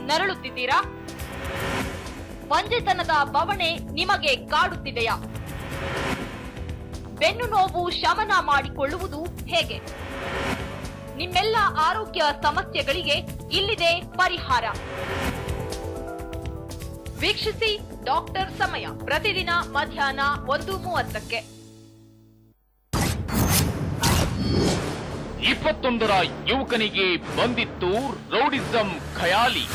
ನರಳುತ್ತಿದ್ದೀರಾ? ಬಂಜೆತನದ ಬವಣೆ ನಿಮಗೆ ಕಾಡುತ್ತಿದೆಯಾ? ಬೆನ್ನು ನೋವು ಶಮನ ಮಾಡಿಕೊಳ್ಳುವುದು ಹೇಗೆ? ನಿಮ್ಮೆಲ್ಲ ಆರೋಗ್ಯ ಸಮಸ್ಯೆಗಳಿಗೆ ಇಲ್ಲಿದೆ ಪರಿಹಾರ. ವೀಕ್ಷಿಸಿ ಡಾಕ್ಟರ್ ಸಮಯ ಪ್ರತಿದಿನ ಮಧ್ಯಾಹ್ನ ಒಂದು ಮೂವತ್ತಕ್ಕೆ. ಇಪ್ಪತ್ತೊಂದರ ಯುವಕನಿಗೆ ಬಂದಿತ್ತು ರೌಡಿಸಂ ಖಯಾಲಿ.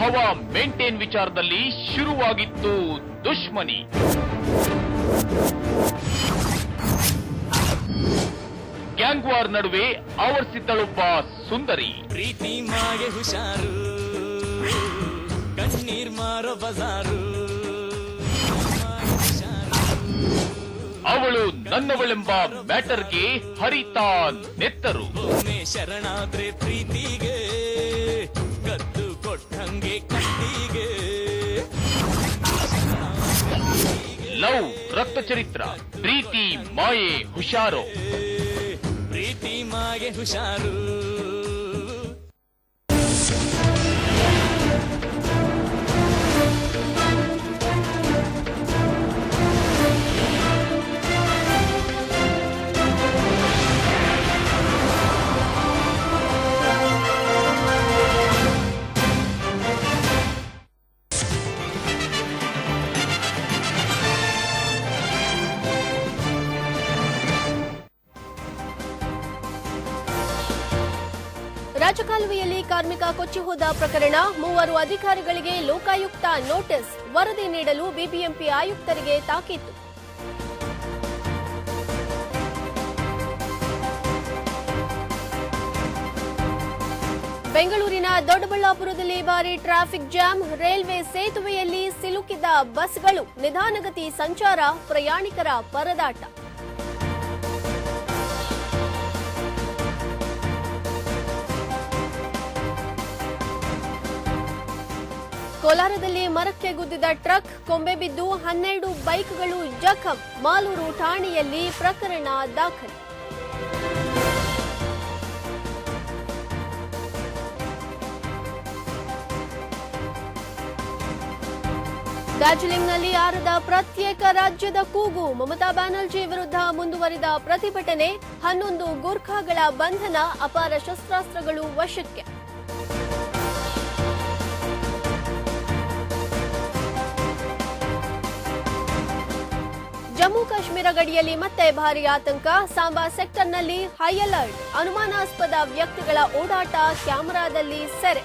ಹವಾ ಮೇಂಟೇನ್ ವಿಚಾರದಲ್ಲಿ ಶುರುವಾಗಿತ್ತು ದುಶ್ಮನಿ. ಗ್ಯಾಂಗ್ವಾರ್ ನಡುವೆ ಆವರಿಸಿದ್ದಳೊಬ್ಬ ಸುಂದರಿ. ಪ್ರೀತಿ ಮಾಗೆ ಹುಷಾರು, ಕಣ್ಣೀರ್ ಮಾರೋ ಬಜಾರು. ಅವಳು ನನ್ನವಳೆಂಬ ಮ್ಯಾಟರ್ಗೆ ಹರಿತಾ ನೆತ್ತರು. ಶರಣಾದ್ರೆ ಪ್ರೀತಿಗೆ ಕದ್ದು ಕೊಟ್ಟಂಗೆ ಕಟ್ಟಿಗೆ ಲವ್ ರಕ್ತ ಚರಿತ್ರ ಪ್ರೀತಿ ಮಾಯೆ ಹುಷಾರು. ಪ್ರೀತಿ ಮಾಯೆ ಹುಷಾರು. ರಾಜಕಾಲುವೆಯಲ್ಲಿ ಕಾರ್ಮಿಕ ಕೊಚ್ಚಿ ಹೋದ ಪ್ರಕರಣ. ಮೂವರು ಅಧಿಕಾರಿಗಳಿಗೆ ಲೋಕಾಯುಕ್ತ ನೋಟಿಸ್ ವರದಿ ನೀಡಲು ಬಿಬಿಎಂಪಿ ಆಯುಕ್ತರಿಗೆ ತಾಕೀತು. ಬೆಂಗಳೂರಿನ ದೊಡ್ಡಬಳ್ಳಾಪುರದಲ್ಲಿ ಭಾರಿ ಟ್ರಾಫಿಕ್ ಜಾಮ್. ರೈಲ್ವೆ ಸೇತುವೆಯಲ್ಲಿ ಸಿಲುಕಿದ ಬಸ್ಗಳು ನಿಧಾನಗತಿ ಸಂಚಾರ ಪ್ರಯಾಣಿಕರ ಪರದಾಟ. ಕೋಲಾರದಲ್ಲಿ ಮರಕ್ಕೆ ಗುದ್ದಿದ ಟ್ರಕ್, ಕೊಂಬೆ ಬಿದ್ದು ಹನ್ನೆರಡು ಬೈಕ್ಗಳು ಜಖಂ, ಮಾಲೂರು ಠಾಣೆಯಲ್ಲಿ ಪ್ರಕರಣ ದಾಖಲೆ. ಡಾರ್ಜಿಲಿಂಗ್ನಲ್ಲಿ ಆರದ ಪ್ರತ್ಯೇಕ ರಾಜ್ಯದ ಕೂಗು, ಮಮತಾ ಬ್ಯಾನರ್ಜಿ ವಿರುದ್ಧ ಮುಂದುವರಿದ ಪ್ರತಿಭಟನೆ, ಹನ್ನೊಂದು ಗೂರ್ಖಾಗಳ ಬಂಧನ, ಅಪಾರ ಶಸ್ತ್ರಾಸ್ತ್ರಗಳು ವಶಕ್ಕೆ. ಜಮ್ಮು ಕಾಶ್ಮೀರ ಗಡಿಯಲ್ಲಿ ಮತ್ತೆ ಭಾರಿ ಆತಂಕ. ಸಾಂಬಾ ಸೆಕ್ಟರ್ನಲ್ಲಿ ಹೈ ಅಲರ್ಟ್. ಅನುಮಾನಾಸ್ಪದ ವ್ಯಕ್ತಿಗಳ ಓಡಾಟ ಕ್ಯಾಮೆರಾದಲ್ಲಿ ಸೆರೆ.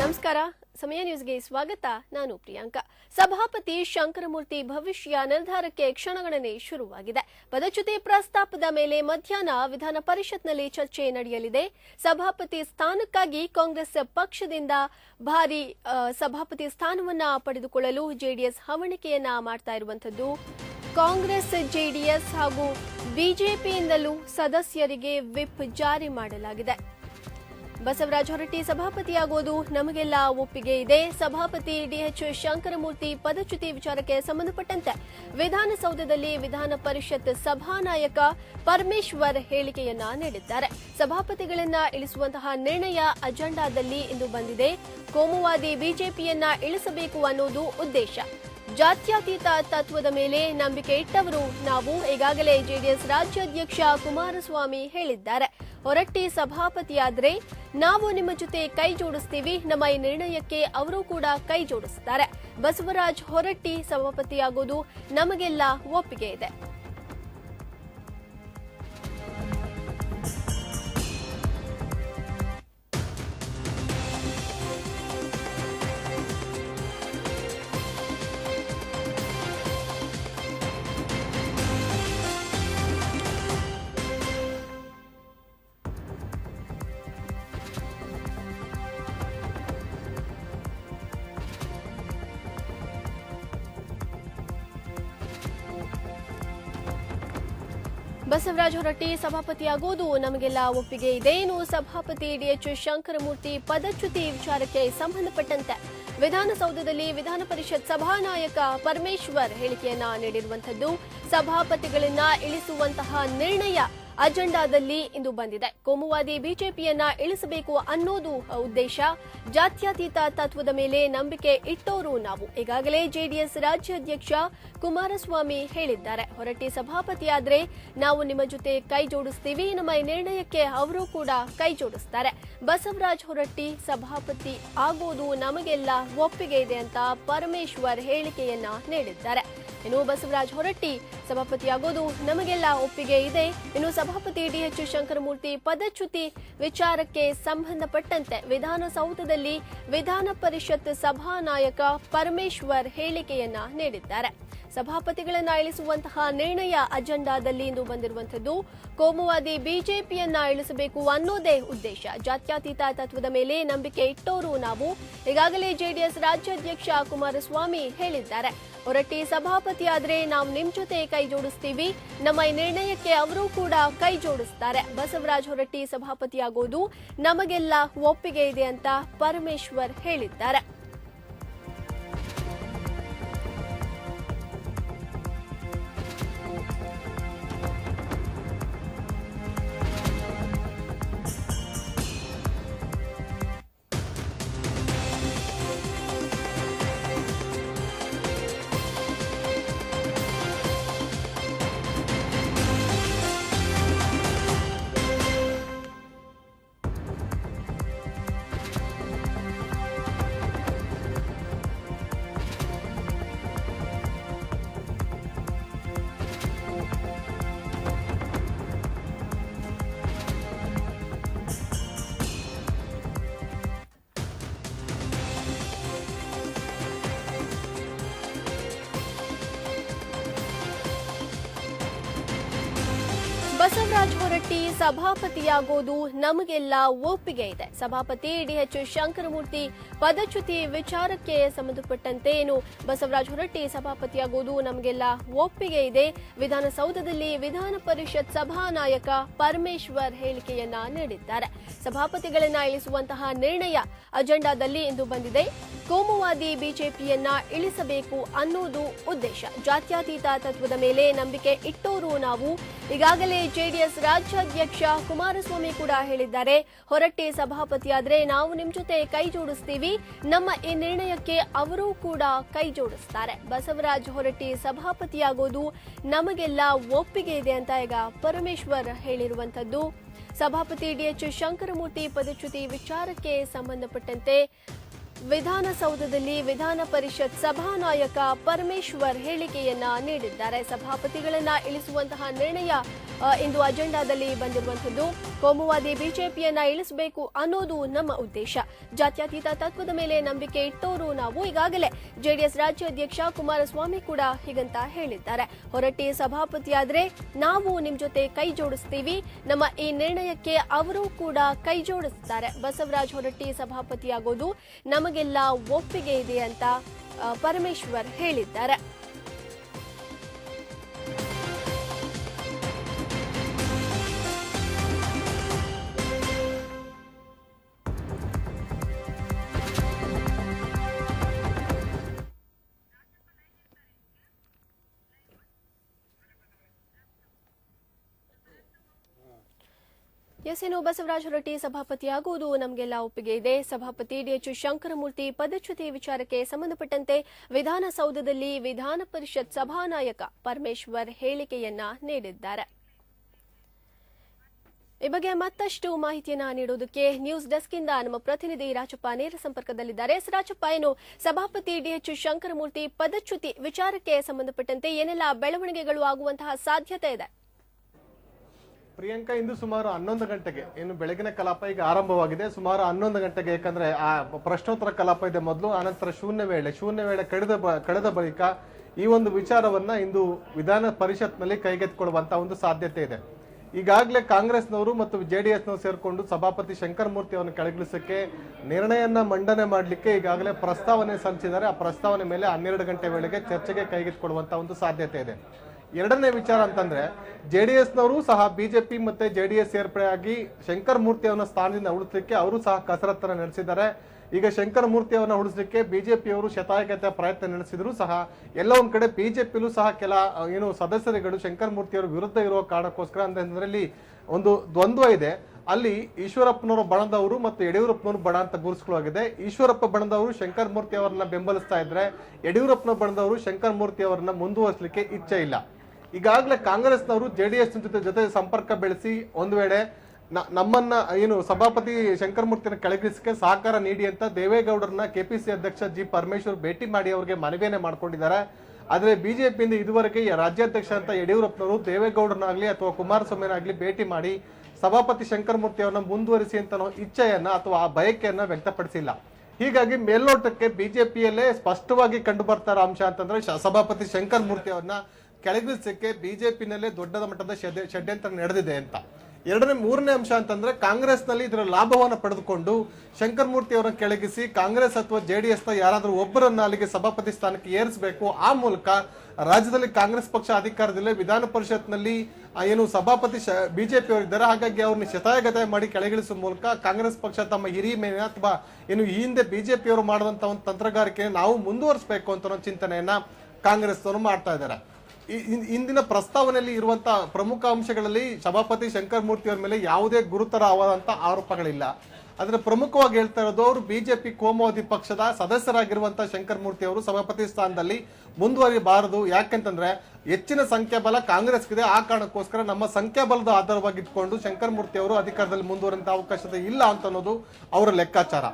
ನಮಸ್ಕಾರ. ಸಮಯ ನ್ಯೂಸ್ಗೆ ಸ್ವಾಗತ. ನಾನು ಪ್ರಿಯಾಂಕಾ. ಸಭಾಪತಿ ಶಂಕರಮೂರ್ತಿ ಭವಿಷ್ಯ ನಿರ್ಧಾರಕ್ಕೆ ಕ್ಷಣಗಣನೆ ಶುರುವಾಗಿದೆ. ಪದಚ್ಯುತಿ ಪ್ರಸ್ತಾಪದ ಮೇಲೆ ಮಧ್ಯಾಹ್ನ ವಿಧಾನ ಪರಿಷತ್ನಲ್ಲಿ ಚರ್ಚೆ ನಡೆಯಲಿದೆ. ಸಭಾಪತಿ ಸ್ಥಾನಕ್ಕಾಗಿ ಕಾಂಗ್ರೆಸ್ ಪಕ್ಷದಿಂದ ಭಾರಿ ಸಭಾಪತಿ ಸ್ಥಾನವನ್ನ ಪಡೆದುಕೊಳ್ಳಲು ಜೆಡಿಎಸ್ ಹವಣಿಕೆಯನ್ನ ಮಾಡ್ತಾ ಇರುವಂತದ್ದು ಕಾಂಗ್ರೆಸ್, ಜೆಡಿಎಸ್ ಹಾಗೂ ಬಿಜೆಪಿಯಿಂದಲೂ ಸದಸ್ಯರಿಗೆ ವಿಪ್ ಜಾರಿ ಮಾಡಲಾಗಿದೆ. ಬಸವರಾಜ ಹೊರಟ್ಟಿ ಸಭಾಪತಿಯಾಗುವುದು ನಮಗೆಲ್ಲ ಒಪ್ಪಿಗೆ ಇದೆ. ಸಭಾಪತಿ ಡಿಎಚ್ ಶಂಕರಮೂರ್ತಿ ಪದಚ್ಯುತಿ ವಿಚಾರಕ್ಕೆ ಸಂಬಂಧಪಟ್ಟಂತೆ ವಿಧಾನಸೌಧದಲ್ಲಿ ವಿಧಾನ ಪರಿಷತ್ ಸಭಾನಾಯಕ ಪರಮೇಶ್ವರ್ ಹೇಳಿಕೆಯನ್ನ ನೀಡಿದ್ದಾರೆ. ಸಭಾಪತಿಗಳನ್ನ ಇಳಿಸುವಂತಹ ನಿರ್ಣಯ ಅಜೆಂಡಾದಲ್ಲಿ ಇಂದು ಬಂದಿದೆ. ಕೋಮುವಾದಿ ಬಿಜೆಪಿಯನ್ನ ಇಳಿಸಬೇಕು ಅನ್ನೋದು ಉದ್ದೇಶ. ಜಾತ್ಯತೀತ ತತ್ವದ ಮೇಲೆ ನಂಬಿಕೆ ಇಟ್ಟವರು ನಾವು ಈಗಾಗಲೇ ಜೆಡಿಎಸ್ ರಾಜ್ಯಾಧ್ಯಕ್ಷ ಕುಮಾರಸ್ವಾಮಿ ಹೇಳಿದ್ದಾರೆ. ಹೊರಟ್ಟಿ ಸಭಾಪತಿಯಾದರೆ ನಾವು ನಿಮ್ಮ ಜೊತೆ ಕೈ ಜೋಡಿಸ್ತೀವಿ, ನಮ್ಮ ಈ ನಿರ್ಣಯಕ್ಕೆ ಅವರು ಕೂಡ ಕೈ ಜೋಡಿಸುತ್ತಾರೆ ಬಸವರಾಜ್ ಹೊರಟ್ಟಿ ಸಭಾಪತಿಯಾಗೋದು ನಮಗೆಲ್ಲ ಒಪ್ಪಿಗೆ ಇದೆ. ಬಸವರಾಜ ಹೊರಟ್ಟಿ ಸಭಾಪತಿಯಾಗುವುದು ನಮಗೆಲ್ಲ ಒಪ್ಪಿಗೆ ಇದೇನು ಸಭಾಪತಿ ಡಿಎಚ್ ಶಂಕರಮೂರ್ತಿ ಪದಚ್ಯುತಿ ವಿಚಾರಕ್ಕೆ ಸಂಬಂಧಪಟ್ಟಂತೆ ವಿಧಾನಸೌಧದಲ್ಲಿ ವಿಧಾನ ಪರಿಷತ್ ಸಭಾನಾಯಕ ಪರಮೇಶ್ವರ್ ಹೇಳಿಕೆಯನ್ನ ನೀಡಿರುವಂತದ್ದು ಸಭಾಪತಿಗಳನ್ನ ಇಳಿಸುವಂತಹ ನಿರ್ಣಯ ಅಜೆಂಡಾದಲ್ಲಿ ಇಂದು ಬಂದಿದೆ. ಕೋಮುವಾದಿ ಬಿಜೆಪಿಯನ್ನ ಇಳಿಸಬೇಕು ಅನ್ನೋದು ಉದ್ದೇಶ. ಜಾತ್ಯತೀತ ತತ್ವದ ಮೇಲೆ ನಂಬಿಕೆ ಇಟ್ಟವರು ನಾವು. ಈಗಾಗಲೇ ಜೆಡಿಎಸ್ ರಾಜ್ಯಾಧ್ಯಕ್ಷ ಕುಮಾರಸ್ವಾಮಿ ಹೇಳಿದ್ದಾರೆ. ಹೊರಟ್ಟಿ ಸಭಾಪತಿಯಾದರೆ ನಾವು ನಿಮ್ಮ ಜೊತೆ ಕೈ ಜೋಡಿಸ್ತೀವಿ. ನಮ್ಮ ಈ ನಿರ್ಣಯಕ್ಕೆ ಅವರು ಕೂಡ ಕೈ ಜೋಡಿಸ್ತಾರೆ. ಬಸವರಾಜ್ ಹೊರಟ್ಟಿ ಸಭಾಪತಿ ಆಗೋದು ನಮಗೆಲ್ಲ ಒಪ್ಪಿಗೆ ಇದೆ ಅಂತ ಪರಮೇಶ್ವರ್ ಹೇಳಿಕೆಯನ್ನ ನೀಡಿದ್ದಾರೆ. ಇನ್ನು ಬಸವರಾಜ್ ಹೊರಟ್ಟಿ ಸಭಾಪತಿಯಾಗೋದು ನಮಗೆಲ್ಲ ಒಪ್ಪಿಗೆ ಇದೆ. ಇನ್ನು ಸಭಾಪತಿ ಡಿಎಚ್ ಶಂಕರಮೂರ್ತಿ ಪದಚ್ಯುತಿ ವಿಚಾರಕ್ಕೆ ಸಂಬಂಧಪಟ್ಟಂತೆ ವಿಧಾನಸೌಧದಲ್ಲಿ ವಿಧಾನ ಪರಿಷತ್ ಸಭಾನಾಯಕ ಪರಮೇಶ್ವರ್ ಹೇಳಿಕೆಯನ್ನ ನೀಡಿದ್ದಾರೆ. ಸಭಾಪತಿಗಳನ್ನ ಇಳಿಸುವಂತಹ ನಿರ್ಣಯ ಅಜೆಂಡಾದಲ್ಲಿ ಇಂದು ಬಂದಿರುವಂತದ್ದು ಕೋಮುವಾದಿ ಬಿಜೆಪಿಯನ್ನ ಇಳಿಸಬೇಕು ಅನ್ನೋದೇ ಉದ್ದೇಶ. ಜಾತ್ಯತೀತ ತತ್ವದ ಮೇಲೆ ನಂಬಿಕೆ ಇಟ್ಟೋರು ನಾವು. ಈಗಾಗಲೇ ಜೆಡಿಎಸ್ ರಾಜ್ಯಾಧ್ಯಕ್ಷ ಕುಮಾರಸ್ವಾಮಿ ಹೇಳಿದ್ದಾರೆ. ಹೊರಟ್ಟಿ ಸಭಾಪತಿ ಆದ್ರೆ ನಾವು ನಿಮ್ ಜೊತೆ ಕೈ ಜೋಡಿಸ್ತೀವಿ. ನಮ್ಮ ಈ ನಿರ್ಣಯಕ್ಕೆ ಅವರು ಕೂಡ ಕೈ ಜೋಡಿಸ್ತಾರೆ. ಬಸವರಾಜ್ ಹೊರಟ್ಟಿ ಸಭಾಪತಿಯಾಗೋದು ನಮಗೆಲ್ಲ ಒಪ್ಪಿಗೆ ಇದೆ ಅಂತ ಪರಮೇಶ್ವರ್ ಹೇಳಿದ್ದಾರೆ. ಹೊರಟ್ಟಿ ಸಭಾಪತಿಯಾಗೋದು ನಮಗೆಲ್ಲ ಒಪ್ಪಿಗೆ ಇದೆ. ಸಭಾಪತಿ ಡಿಎಚ್ ಶಂಕರಮೂರ್ತಿ ಪದಚ್ಯುತಿ ವಿಚಾರಕ್ಕೆ ಸಂಬಂಧಪಟ್ಟಂತೆ ಏನು? ಬಸವರಾಜ ಹೊರಟ್ಟಿ ಸಭಾಪತಿಯಾಗುವುದು ನಮಗೆಲ್ಲ ಒಪ್ಪಿಗೆ ಇದೆ. ವಿಧಾನಸೌಧದಲ್ಲಿ ವಿಧಾನ ಪರಿಷತ್ ಸಭಾನಾಯಕ ಪರಮೇಶ್ವರ್ ಹೇಳಿಕೆಯನ್ನ ನೀಡಿದ್ದಾರೆ. ಸಭಾಪತಿಗಳನ್ನ ಇಳಿಸುವಂತಹ ನಿರ್ಣಯ ಅಜೆಂಡಾದಲ್ಲಿ ಇಂದು ಬಂದಿದೆ. ಕೋಮುವಾದಿ ಬಿಜೆಪಿಯನ್ನ ಇಳಿಸಬೇಕು ಅನ್ನೋದು ಉದ್ದೇಶ. ಜಾತ್ಯತೀತ ತತ್ವದ ಮೇಲೆ ನಂಬಿಕೆ ಇಟ್ಟೋರು ನಾವು. ಈಗಾಗಲೇ ಜೆಡಿಎಸ್ ರಾಜ್ಯಾಧ್ಯಕ್ಷ ಕುಮಾರಸ್ವಾಮಿ ಕೂಡ ಹೇಳಿದ್ದಾರೆ. ಹೊರಟ್ಟಿ ಸಭಾಪತಿಯಾದರೆ ನಾವು ನಿಮ್ ಜೊತೆ ಕೈ ಜೋಡಿಸ್ತೀವಿ. ನಮ್ಮ ಈ ನಿರ್ಣಯಕ್ಕೆ ಅವರು ಕೂಡ ಕೈ ಜೋಡಿಸ್ತಾರೆ. ಬಸವರಾಜ್ ಹೊರಟ್ಟಿ ಸಭಾಪತಿಯಾಗೋದು ನಮಗೆಲ್ಲ ಒಪ್ಪಿಗೆ ಇದೆ ಅಂತ ಈಗ ಪರಮೇಶ್ವರ್ ಹೇಳಿರುವಂತದ್ದು ಸಭಾಪತಿ ಡಿಎಚ್ ಶಂಕರಮೂರ್ತಿ ಪದಚ್ಯುತಿ ವಿಚಾರಕ್ಕೆ ಸಂಬಂಧಪಟ್ಟಂತೆ ವಿಧಾನಸೌಧದಲ್ಲಿ ವಿಧಾನ ಪರಿಷತ್ ಸಭಾನಾಯಕ ಪರಮೇಶ್ವರ್ ಹೇಳಿಕೆಯನ್ನ ನೀಡಿದ್ದಾರೆ. ಸಭಾಪತಿಗಳನ್ನ ಇಳಿಸುವಂತಹ ನಿರ್ಣಯ ಇಂದು ಅಜೆಂಡಾದಲ್ಲಿ ಬಂದಿರುವಂತದ್ದು ಕೋಮುವಾದಿ ಬಿಜೆಪಿಯನ್ನ ಇಳಿಸಬೇಕು ಅನ್ನೋದು ನಮ್ಮ ಉದ್ದೇಶ. ಜಾತ್ಯತೀತ ತತ್ವದ ಮೇಲೆ ನಂಬಿಕೆ ಇಟ್ಟೋರು ನಾವು ಈಗಾಗಲೇ. ಜೆಡಿಎಸ್ ರಾಜ್ಯಾಧ್ಯಕ್ಷ ಕುಮಾರಸ್ವಾಮಿ ಕೂಡ ಹೀಗಂತ ಹೇಳಿದ್ದಾರೆ. ಹೊರಟ್ಟಿ ಸಭಾಪತಿಯಾದ್ರೆ ನಾವು ನಿಮ್ ಜೊತೆ ಕೈ ಜೋಡಿಸ್ತೀವಿ. ನಮ್ಮ ಈ ನಿರ್ಣಯಕ್ಕೆ ಅವರು ಕೂಡ ಕೈ ಜೋಡಿಸುತ್ತಾರೆ ಬಸವರಾಜ್ ಹೊರಟ್ಟಿ ಸಭಾಪತಿಯಾಗೋದು. ನಮಗೆಲ್ಲ ಒಪ್ಪಿಗೆ ಇದೆ ಅಂತ ಪರಮೇಶ್ವರ್ ಹೇಳಿದ್ದಾರೆ. ಎಸ್ ಬಸವರಾಜ ಹೊರಟ್ಟಿ ಸಭಾಪತಿಯಾಗುವುದು ನಮಗೆಲ್ಲ ಒಪ್ಪಿಗೆ ಇದೆ. ಸಭಾಪತಿ ಡಿಎಚ್ ಶಂಕರಮೂರ್ತಿ ಪದಚ್ಯುತಿ ವಿಚಾರಕ್ಕೆ ಸಂಬಂಧಪಟ್ಟಂತೆ ವಿಧಾನಸೌಧದಲ್ಲಿ ವಿಧಾನ ಪರಿಷತ್ ಸಭಾನಾಯಕ ಪರಮೇಶ್ವರ್ ಹೇಳಿಕೆಯನ್ನ ನೀಡಿದ್ದಾರೆ. ಈ ಬಗ್ಗೆ ಮತ್ತಷ್ಟು ಮಾಹಿತಿಯನ್ನ ನೀಡುವುದಕ್ಕೆ ನ್ಯೂಸ್ ಡೆಸ್ಕ್ ಇಂದ ನಮ್ಮ ಪ್ರತಿನಿಧಿ ರಾಜಪ್ಪ ನೇರ ಸಂಪರ್ಕದಲ್ಲಿದ್ದಾರೆ. ರಾಜಪ್ಪ, ಏನು ಸಭಾಪತಿ ಡಿಎಚ್ ಶಂಕರಮೂರ್ತಿ ಪದಚ್ಯುತಿ ವಿಚಾರಕ್ಕೆ ಸಂಬಂಧಪಟ್ಟಂತೆ ಏನೆಲ್ಲ ಬೆಳವಣಿಗೆಗಳು ಆಗುವಂತಹ ಸಾಧ್ಯತೆ ಇದೆ? ಪ್ರಿಯಾಂಕಾ ಇಂದು ಸುಮಾರು ಹನ್ನೊಂದು ಗಂಟೆಗೆ, ಇನ್ನು ಬೆಳಗಿನ ಕಲಾಪ ಈಗ ಆರಂಭವಾಗಿದೆ. ಸುಮಾರು ಹನ್ನೊಂದು ಗಂಟೆಗೆ ಯಾಕಂದ್ರೆ ಆ ಪ್ರಶ್ನೋತ್ತರ ಕಲಾಪ ಇದೆ ಮೊದಲು, ಆನಂತರ ಶೂನ್ಯ ವೇಳೆ ಶೂನ್ಯ ವೇಳೆ ಕಳೆದ ಕಳೆದ ಬಳಿಕ ಈ ಒಂದು ವಿಚಾರವನ್ನ ಇಂದು ವಿಧಾನ ಪರಿಷತ್ನಲ್ಲಿ ಕೈಗೆತ್ತಿಕೊಳ್ಳುವಂತ ಒಂದು ಸಾಧ್ಯತೆ ಇದೆ. ಈಗಾಗಲೇ ಕಾಂಗ್ರೆಸ್ನವರು ಮತ್ತು ಜೆ ಡಿ ಎಸ್ನವರು ಸೇರಿಕೊಂಡು ಸಭಾಪತಿ ಶಂಕರಮೂರ್ತಿ ಅವರನ್ನು ಕೆಳಗಿಳಿಸಕ್ಕೆ ನಿರ್ಣಯನ ಮಂಡನೆ ಮಾಡಲಿಕ್ಕೆ ಈಗಾಗಲೇ ಪ್ರಸ್ತಾವನೆ ಸಲ್ಲಿಸಿದ್ದಾರೆ. ಆ ಪ್ರಸ್ತಾವನೆ ಮೇಲೆ ಹನ್ನೆರಡು ಗಂಟೆ ವೇಳೆಗೆ ಚರ್ಚೆಗೆ ಕೈಗೆತ್ತಿಕೊಳ್ಳುವಂತ ಒಂದು ಸಾಧ್ಯತೆ ಇದೆ. ಎರಡನೇ ವಿಚಾರ ಅಂತಂದ್ರೆ ಜೆ ಡಿ ಎಸ್ನವರು ಸಹ ಬಿಜೆಪಿ ಮತ್ತೆ ಜೆಡಿಎಸ್ ಸೇರ್ಪಡೆಯಾಗಿ ಶಂಕರ್ ಮೂರ್ತಿ ಅವರ ಸ್ಥಾನದಿಂದ ಉಳಿಸಲಿಕ್ಕೆ ಅವರು ಸಹ ಕಸರತ್ತನ್ನು ನಡೆಸಿದ್ದಾರೆ. ಈಗ ಶಂಕರ ಮೂರ್ತಿ ಅವರನ್ನ ಉಳಿಸಲಿಕ್ಕೆ ಬಿಜೆಪಿಯವರು ಶತಾಯಗತ ಪ್ರಯತ್ನ ನಡೆಸಿದ್ರು ಸಹ, ಎಲ್ಲ ಒಂದ್ ಕಡೆ ಬಿಜೆಪಿಲೂ ಸಹ ಕೆಲ ಏನು ಸದಸ್ಯರುಗಳು ಶಂಕರ್ ಮೂರ್ತಿ ಅವರ ವಿರುದ್ಧ ಇರುವ ಕಾರಣಕ್ಕೋಸ್ಕರ ಅಂತಂದ್ರಲ್ಲಿ ಒಂದು ದ್ವಂದ್ವ ಇದೆ. ಅಲ್ಲಿ ಈಶ್ವರಪ್ಪನವರ ಬಣದವರು ಮತ್ತು ಯಡಿಯೂರಪ್ಪನವರು ಬಣ ಅಂತ ಗುರುಸ್ಕೊಳ್ಳೋಗಿದೆ ಈಶ್ವರಪ್ಪ ಬಣದವರು ಶಂಕರ್ ಮೂರ್ತಿ ಅವರನ್ನ ಬೆಂಬಲಿಸ್ತಾ ಇದ್ರೆ ಯಡಿಯೂರಪ್ಪನ ಬಣದವರು ಶಂಕರ್ ಮೂರ್ತಿ ಅವರನ್ನ ಮುಂದುವರಿಸಲಿಕ್ಕೆ ಇಚ್ಛೆ ಇಲ್ಲ. ಈಗಾಗಲೇ ಕಾಂಗ್ರೆಸ್ನವರು ಜೆಡಿಎಸ್ ಜೊತೆ ಜೊತೆ ಸಂಪರ್ಕ ಬೆಳೆಸಿ ಒಂದು ವೇಳೆ ನಮ್ಮನ್ನ, ಏನು ಸಭಾಪತಿ ಶಂಕರಮೂರ್ತಿನ ಕೆಳಗಿಸಕ್ಕೆ ಸಹಕಾರ ನೀಡಿ ಅಂತ ದೇವೇಗೌಡರನ್ನ ಸಿ ಅಧ್ಯಕ್ಷ ಜಿ ಪರಮೇಶ್ವರ್ ಭೇಟಿ ಮಾಡಿ ಅವರಿಗೆ ಮನವಿಯನ್ನೇ ಮಾಡ್ಕೊಂಡಿದ್ದಾರೆ. ಆದರೆ ಬಿಜೆಪಿಯಿಂದ ಇದುವರೆಗೆ ರಾಜ್ಯಾಧ್ಯಕ್ಷ ಅಂತ ಯಡಿಯೂರಪ್ಪನವರು ದೇವೇಗೌಡರನ್ನಾಗ್ಲಿ ಅಥವಾ ಕುಮಾರಸ್ವಾಮಿನಾಗ್ಲಿ ಭೇಟಿ ಮಾಡಿ ಸಭಾಪತಿ ಶಂಕರಮೂರ್ತಿ ಅವ್ರನ್ನ ಮುಂದುವರಿಸಿ ಅಂತ ಇಚ್ಛೆಯನ್ನ ಅಥವಾ ಆ ಬಯಕೆಯನ್ನ ವ್ಯಕ್ತಪಡಿಸಿಲ್ಲ. ಹೀಗಾಗಿ ಮೇಲ್ನೋಟಕ್ಕೆ ಬಿಜೆಪಿಯಲ್ಲೇ ಸ್ಪಷ್ಟವಾಗಿ ಕಂಡು ಬರ್ತಾರ ಅಂಶ ಅಂತಂದ್ರೆ ಸಭಾಪತಿ ಶಂಕರ್ ಮೂರ್ತಿ ಅವ್ರನ್ನ ಕೆಳಗಿಳಿಸಕ್ಕೆ ಬಿಜೆಪಿನಲ್ಲೇ ದೊಡ್ಡ ಮಟ್ಟದ ಷಡ್ಯ- ಷಡ್ಯಂತ್ರ ನಡೆದಿದೆ ಅಂತ. ಎರಡನೇ, ಮೂರನೇ ಅಂಶ ಅಂತಂದ್ರೆ ಕಾಂಗ್ರೆಸ್ನಲ್ಲಿ ಇದರ ಲಾಭವನ್ನು ಪಡೆದುಕೊಂಡು ಶಂಕರ್ ಮೂರ್ತಿ ಅವರನ್ನ ಕೆಳಗಿಸಿ ಕಾಂಗ್ರೆಸ್ ಅಥವಾ ಜೆ ಡಿ ಎಸ್ನ ಯಾರಾದರೂ ಒಬ್ಬರನ್ನ ಅಲ್ಲಿಗೆ ಸಭಾಪತಿ ಸ್ಥಾನಕ್ಕೆ ಏರಿಸಬೇಕು, ಆ ಮೂಲಕ ರಾಜ್ಯದಲ್ಲಿ ಕಾಂಗ್ರೆಸ್ ಪಕ್ಷ ಅಧಿಕಾರದಲ್ಲಿ ವಿಧಾನ ಪರಿಷತ್ನಲ್ಲಿ ಏನು ಸಭಾಪತಿ ಬಿಜೆಪಿ ಅವರಿದ್ದಾರೆ ಹಾಗಾಗಿ ಅವ್ರನ್ನ ಶತಾಯಗತಾಯ ಮಾಡಿ ಕೆಳಗಿಳಿಸುವ ಮೂಲಕ ಕಾಂಗ್ರೆಸ್ ಪಕ್ಷ ತಮ್ಮ ಹಿರಿಮೆಯ ಅಥವಾ ಏನು ಈ ಹಿಂದೆ ಬಿಜೆಪಿ ಅವರು ಮಾಡಿದಂತ ಒಂದು ತಂತ್ರಗಾರಿಕೆ ನಾವು ಮುಂದುವರಿಸಬೇಕು ಅಂತ ಒಂದು ಚಿಂತನೆಯನ್ನ ಕಾಂಗ್ರೆಸ್ ಅವರು ಮಾಡ್ತಾ ಇದ್ದಾರೆ. ಇಂದಿನ ಪ್ರಸ್ತಾವನೆಯಲ್ಲಿ ಇರುವಂತಹ ಪ್ರಮುಖ ಅಂಶಗಳಲ್ಲಿ ಸಭಾಪತಿ ಶಂಕರ್ ಮೂರ್ತಿ ಅವರ ಮೇಲೆ ಯಾವುದೇ ಗುರುತರವಾದಂತ ಆರೋಪಗಳಿಲ್ಲ. ಆದ್ರೆ ಪ್ರಮುಖವಾಗಿ ಹೇಳ್ತಾ ಇರೋದು ಅವರು ಬಿಜೆಪಿ ಕೋಮುವಾದಿ ಪಕ್ಷದ ಸದಸ್ಯರಾಗಿರುವಂತಹ ಶಂಕರ್ ಮೂರ್ತಿ ಅವರು ಸಭಾಪತಿ ಸ್ಥಾನದಲ್ಲಿ ಮುಂದುವರಿಬಾರದು ಯಾಕೆಂತಂದ್ರೆ ಹೆಚ್ಚಿನ ಸಂಖ್ಯಾಬಲ ಕಾಂಗ್ರೆಸ್ಗಿದೆ. ಆ ಕಾರಣಕ್ಕೋಸ್ಕರ ನಮ್ಮ ಸಂಖ್ಯಾಬಲದ ಆಧಾರವಾಗಿ ಇಟ್ಕೊಂಡು ಶಂಕರ್ ಮೂರ್ತಿ ಅವರು ಅಧಿಕಾರದಲ್ಲಿ ಮುಂದುವರಂತ ಅವಕಾಶ ಇಲ್ಲ ಅಂತ ಅನ್ನೋದು ಅವರ ಲೆಕ್ಕಾಚಾರ.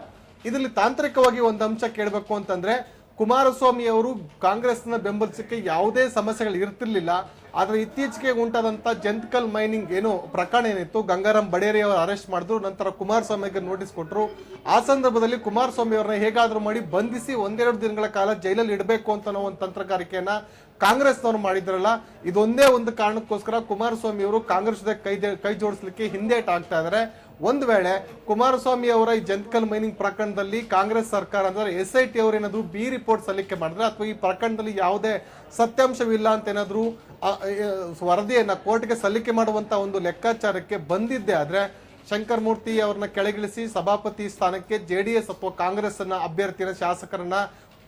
ಇದರಲ್ಲಿ ತಾಂತ್ರಿಕವಾಗಿ ಒಂದು ಅಂಶ ಕೇಳಬೇಕು ಅಂತಂದ್ರೆ ಕುಮಾರಸ್ವಾಮಿ ಅವರು ಕಾಂಗ್ರೆಸ್ನ ಬೆಂಬಲಿಸಕ್ಕೆ ಯಾವುದೇ ಸಮಸ್ಯೆಗಳು ಇರ್ತಿರ್ಲಿಲ್ಲ, ಆದರೆ ಇತ್ತೀಚೆಗೆ ಉಂಟಾದಂಥ ಜಂತ್ಕಲ್ ಮೈನಿಂಗ್ ಏನು ಪ್ರಕರಣ ಏನಿತ್ತು, ಗಂಗಾರಾಮ್ ಬಡೇರಿ ಅವರು ಅರೆಸ್ಟ್ ಮಾಡಿದ್ರು, ನಂತರ ಕುಮಾರಸ್ವಾಮಿಗೆ ನೋಟಿಸ್ ಕೊಟ್ಟರು ಆ ಸಂದರ್ಭದಲ್ಲಿ ಕುಮಾರಸ್ವಾಮಿ ಅವರನ್ನ ಹೇಗಾದರೂ ಮಾಡಿ ಬಂಧಿಸಿ ಒಂದೆರಡು ದಿನಗಳ ಕಾಲ ಜೈಲಲ್ಲಿ ಇಡಬೇಕು ಅಂತ ಒಂದು ತಂತ್ರಗಾರಿಕೆಯನ್ನ ಕಾಂಗ್ರೆಸ್ನವರು ಮಾಡಿದ್ರಲ್ಲ ಇದೊಂದೇ ಒಂದು ಕಾರಣಕ್ಕೋಸ್ಕರ ಕುಮಾರಸ್ವಾಮಿ ಅವರು ಕಾಂಗ್ರೆಸ್ ಕೈ ಕೈ ಜೋಡಿಸ್ಲಿಕ್ಕೆ ಹಿಂದೇಟ್ ಆಗ್ತಾ ಇದಾರೆ. ಒಂದು ವೇಳೆ ಕುಮಾರಸ್ವಾಮಿ ಅವರ ಈ ಜಂತಕಲ್ ಮೈನಿಂಗ್ ಪ್ರಕರಣದಲ್ಲಿ ಕಾಂಗ್ರೆಸ್ ಸರ್ಕಾರ ಅಂದ್ರೆ ಎಸ್ ಐ ಟಿ ಏನಾದ್ರು ಬಿ ರಿಪೋರ್ಟ್ ಸಲ್ಲಿಕೆ ಮಾಡಿದ್ರೆ ಅಥವಾ ಈ ಪ್ರಕರಣದಲ್ಲಿ ಯಾವುದೇ ಸತ್ಯಾಂಶವಿಲ್ಲ ಅಂತ ಆ, ವರದಿಯನ್ನ ಕೋರ್ಟ್ಗೆ ಸಲ್ಲಿಕೆ ಮಾಡುವಂತ ಒಂದು ಲೆಕ್ಕಾಚಾರಕ್ಕೆ ಬಂದಿದ್ದೆ ಆದ್ರೆ ಶಂಕರ್ ಮೂರ್ತಿ ಅವ್ರನ್ನ ಕೆಳಗಿಳಿಸಿ ಸಭಾಪತಿ ಸ್ಥಾನಕ್ಕೆ ಜೆಡಿಎಸ್ ಅಥವಾ ಕಾಂಗ್ರೆಸ್ ಅನ್ನ ಅಭ್ಯರ್ಥಿನ ಶಾಸಕರನ್ನ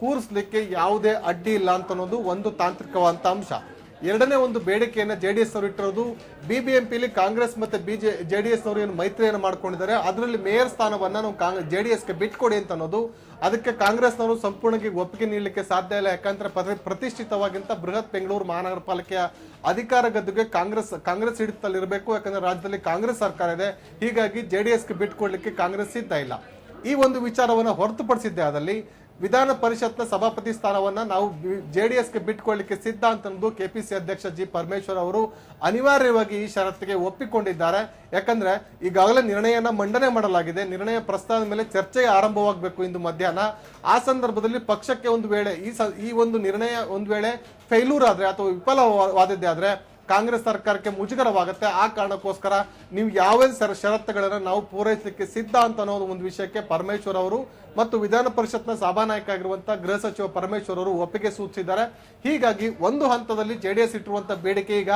ಕೂರಿಸ್ಲಿಕ್ಕೆ ಯಾವುದೇ ಅಡ್ಡಿ ಇಲ್ಲ ಅಂತ ಅನ್ನೋದು ಒಂದು ತಾಂತ್ರಿಕವಾದಂಥ ಅಂಶ. ಎರಡನೇ ಒಂದು ಬೇಡಿಕೆಯನ್ನು ಜೆ ಡಿ ಎಸ್ ಅವರು ಇಟ್ಟಿರೋದು ಬಿ ಬಿ ಎಂ ಪಿಲಿ ಕಾಂಗ್ರೆಸ್ ಮತ್ತು B J J D S ಅವರು ಏನು ಮೈತ್ರಿಯನ್ನು ಮಾಡ್ಕೊಂಡಿದ್ದಾರೆ, ಅದರಲ್ಲಿ ಮೇಯರ್ ಸ್ಥಾನವನ್ನು ನಾವು ಕಾಂಗ್ ಜೆ ಡಿ ಎಸ್ಗೆ ಬಿಟ್ಕೊಡಿ ಅಂತ ಅನ್ನೋದು ಅದಕ್ಕೆ ಕಾಂಗ್ರೆಸ್ನವರು ಸಂಪೂರ್ಣವಾಗಿ ಒಪ್ಪಿಗೆ ನೀಡಲಿಕ್ಕೆ ಸಾಧ್ಯ ಇಲ್ಲ, ಯಾಕಂದ್ರೆ ಪ್ರತಿ- ಪ್ರತಿಷ್ಠಿತವಾಗಿಂತ ಬೃಹತ್ ಬೆಂಗಳೂರು ಮಹಾನಗರ ಪಾಲಿಕೆಯ ಅಧಿಕಾರ ಗದ್ದುಗೆ ಕಾಂಗ್ರೆಸ್ ಕಾಂಗ್ರೆಸ್ ಹಿಡಿತದಲ್ಲಿರಬೇಕು, ಯಾಕಂದ್ರೆ ರಾಜ್ಯದಲ್ಲಿ ಕಾಂಗ್ರೆಸ್ ಸರ್ಕಾರ ಇದೆ, ಹೀಗಾಗಿ ಜೆ ಡಿ ಎಸ್ಗೆ ಬಿಟ್ಕೊಡ್ಲಿಕ್ಕೆ ಕಾಂಗ್ರೆಸ್ ಸಿದ್ಧ ಇಲ್ಲ. ಈ ಒಂದು ವಿಚಾರವನ್ನು ಹೊರತುಪಡಿಸಿದ್ದೆ ಆದಲ್ಲಿ ವಿಧಾನ ಪರಿಷತ್ನ ಸಭಾಪತಿ ಸ್ಥಾನವನ್ನ ನಾವು ಜೆಡಿಎಸ್ಗೆ ಬಿಟ್ಕೊಳ್ಳಿಕ್ಕೆ ಸಿದ್ಧ ಕೆ ಪಿ ಸಿ ಅಧ್ಯಕ್ಷ ಜಿ ಪರಮೇಶ್ವರ್ ಅವರು ಅನಿವಾರ್ಯವಾಗಿ ಈ ಷರತ್ತಿಗೆ ಒಪ್ಪಿಕೊಂಡಿದ್ದಾರೆ. ಯಾಕಂದ್ರೆ ಈಗಾಗಲೇ ನಿರ್ಣಯನ ಮಂಡನೆ ಮಾಡಲಾಗಿದೆ. ನಿರ್ಣಯ ಪ್ರಸ್ತಾವದ ಮೇಲೆ ಚರ್ಚೆ ಆರಂಭವಾಗಬೇಕು ಇಂದು ಮಧ್ಯಾಹ್ನ. ಆ ಸಂದರ್ಭದಲ್ಲಿ ಪಕ್ಷಕ್ಕೆ ಒಂದು ವೇಳೆ ಈ ಸ- ಈ ಒಂದು ನಿರ್ಣಯ ಒಂದು ವೇಳೆ ಫೈಲೂರ್ ಆದ್ರೆ ಅಥವಾ ವಿಫಲವಾದದ್ದೇ ಆದ್ರೆ ಕಾಂಗ್ರೆಸ್ ಸರ್ಕಾರಕ್ಕೆ ಮುಜುಗರವಾಗುತ್ತೆ. ಆ ಕಾರಣಕ್ಕೋಸ್ಕರ ನೀವು ಸರ್, ಷರತ್ತುಗಳನ್ನು ನಾವು ಪೂರೈಸಲಿಕ್ಕೆ ಸಿದ್ಧ ಅಂತ ಅನ್ನೋದು ಒಂದು ವಿಷಯಕ್ಕೆ ಪರಮೇಶ್ವರ್ ಅವರು ಮತ್ತು ವಿಧಾನ ಪರಿಷತ್ನ ಸಭಾನಾಯಕ ಆಗಿರುವಂತಹ ಗೃಹ ಸಚಿವ ಪರಮೇಶ್ವರ್ ಅವರು ಒಪ್ಪಿಗೆ ಸೂಚಿಸಿದ್ದಾರೆ. ಹೀಗಾಗಿ ಒಂದು ಹಂತದಲ್ಲಿ ಜೆಡಿಎಸ್ ಇಟ್ಟಿರುವಂತಹ ಬೇಡಿಕೆ ಈಗ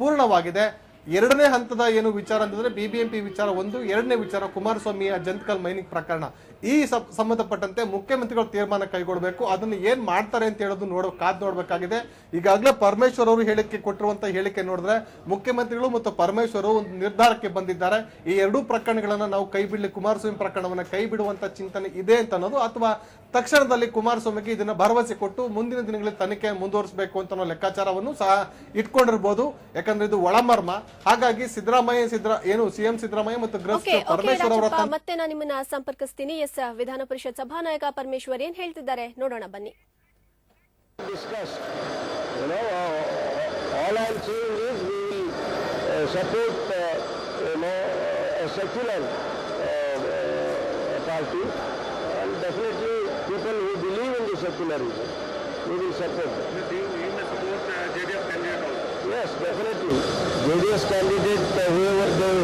ಪೂರ್ಣವಾಗಿದೆ. ಎರಡನೇ ಹಂತದ ಏನು ವಿಚಾರ ಅಂತಂದ್ರೆ ಬಿಬಿಎಂಪಿ ವಿಚಾರ ಒಂದು, ಎರಡನೇ ವಿಚಾರ ಕುಮಾರಸ್ವಾಮಿಯ ಜಂತಕಲ್ ಮೈನಿಂಗ್ ಪ್ರಕರಣ. ಈ ಸಂಬಂಧಪಟ್ಟಂತೆ ಮುಖ್ಯಮಂತ್ರಿಗಳು ತೀರ್ಮಾನ ಕೈಗೊಳ್ಳಬೇಕು. ಅದನ್ನು ಏನ್ ಮಾಡ್ತಾರೆ ಅಂತ ಹೇಳೋದು ನೋಡೋ ಕಾದ್ ನೋಡ್ಬೇಕಾಗಿದೆ. ಈಗಾಗಲೇ ಪರಮೇಶ್ವರ್ ಅವರು ಹೇಳಿಕೆ ಕೊಟ್ಟಿರುವಂತಹ ಹೇಳಿಕೆ ನೋಡಿದ್ರೆ ಮುಖ್ಯಮಂತ್ರಿಗಳು ಮತ್ತು ಪರಮೇಶ್ವರ್ ಒಂದು ನಿರ್ಧಾರಕ್ಕೆ ಬಂದಿದ್ದಾರೆ. ಈ ಎರಡೂ ಪ್ರಕರಣಗಳನ್ನ ನಾವು ಕೈ ಬಿಡಲಿ ಕುಮಾರಸ್ವಾಮಿ ಪ್ರಕರಣವನ್ನ ಕೈ ಬಿಡುವಂತ ಚಿಂತನೆ ಇದೆ ಅಂತ ಅನ್ನೋದು ಅಥವಾ ತಕ್ಷಣದಲ್ಲಿ ಕುಮಾರಸ್ವಾಮಿಗೆ ಇದನ್ನ ಭರವಸೆ ಕೊಟ್ಟು ಮುಂದಿನ ದಿನಗಳಲ್ಲಿ ತನಿಖೆ ಮುಂದುವರಿಸಬೇಕು ಅಂತ ಅನ್ನೋ ಲೆಕ್ಕಾಚಾರವನ್ನು ಸಹ ಇಟ್ಕೊಂಡಿರ್ಬೋದು. ಯಾಕಂದ್ರೆ ಇದು ಒಳಮರ್ಮ. ಹಾಗಾಗಿ ಸಿದ್ದರಾಮಯ್ಯ ಸಿದ್ದರಾ ಏನು ಸಿಎಂ ಸಿದ್ದರಾಮಯ್ಯ ಮತ್ತು ಗೃಹ ಪರಮೇಶ್ವರ್ ಅವರ ಮತ್ತೆ ನಾನು ನಿಮ್ಮನ್ನ ಸಂಪರ್ಕಿಸ್ತೀನಿ. ಎಸ್ ವಿಧಾನ ಪರಿಷತ್ ಸಭಾನಾಯಕ ಪರಮೇಶ್ವರ್ ಏನ್ ಹೇಳ್ತಿದ್ದಾರೆ ನೋಡೋಣ ಬನ್ನಿ discussed. You know, uh, all I'm saying is we will uh, support, uh, you know, a secular uh, uh, party, and definitely people who believe in the secularism, we will support them. You, you may support uh, JDF candidate also. Yes, definitely. JDS candidate, uh, whoever they,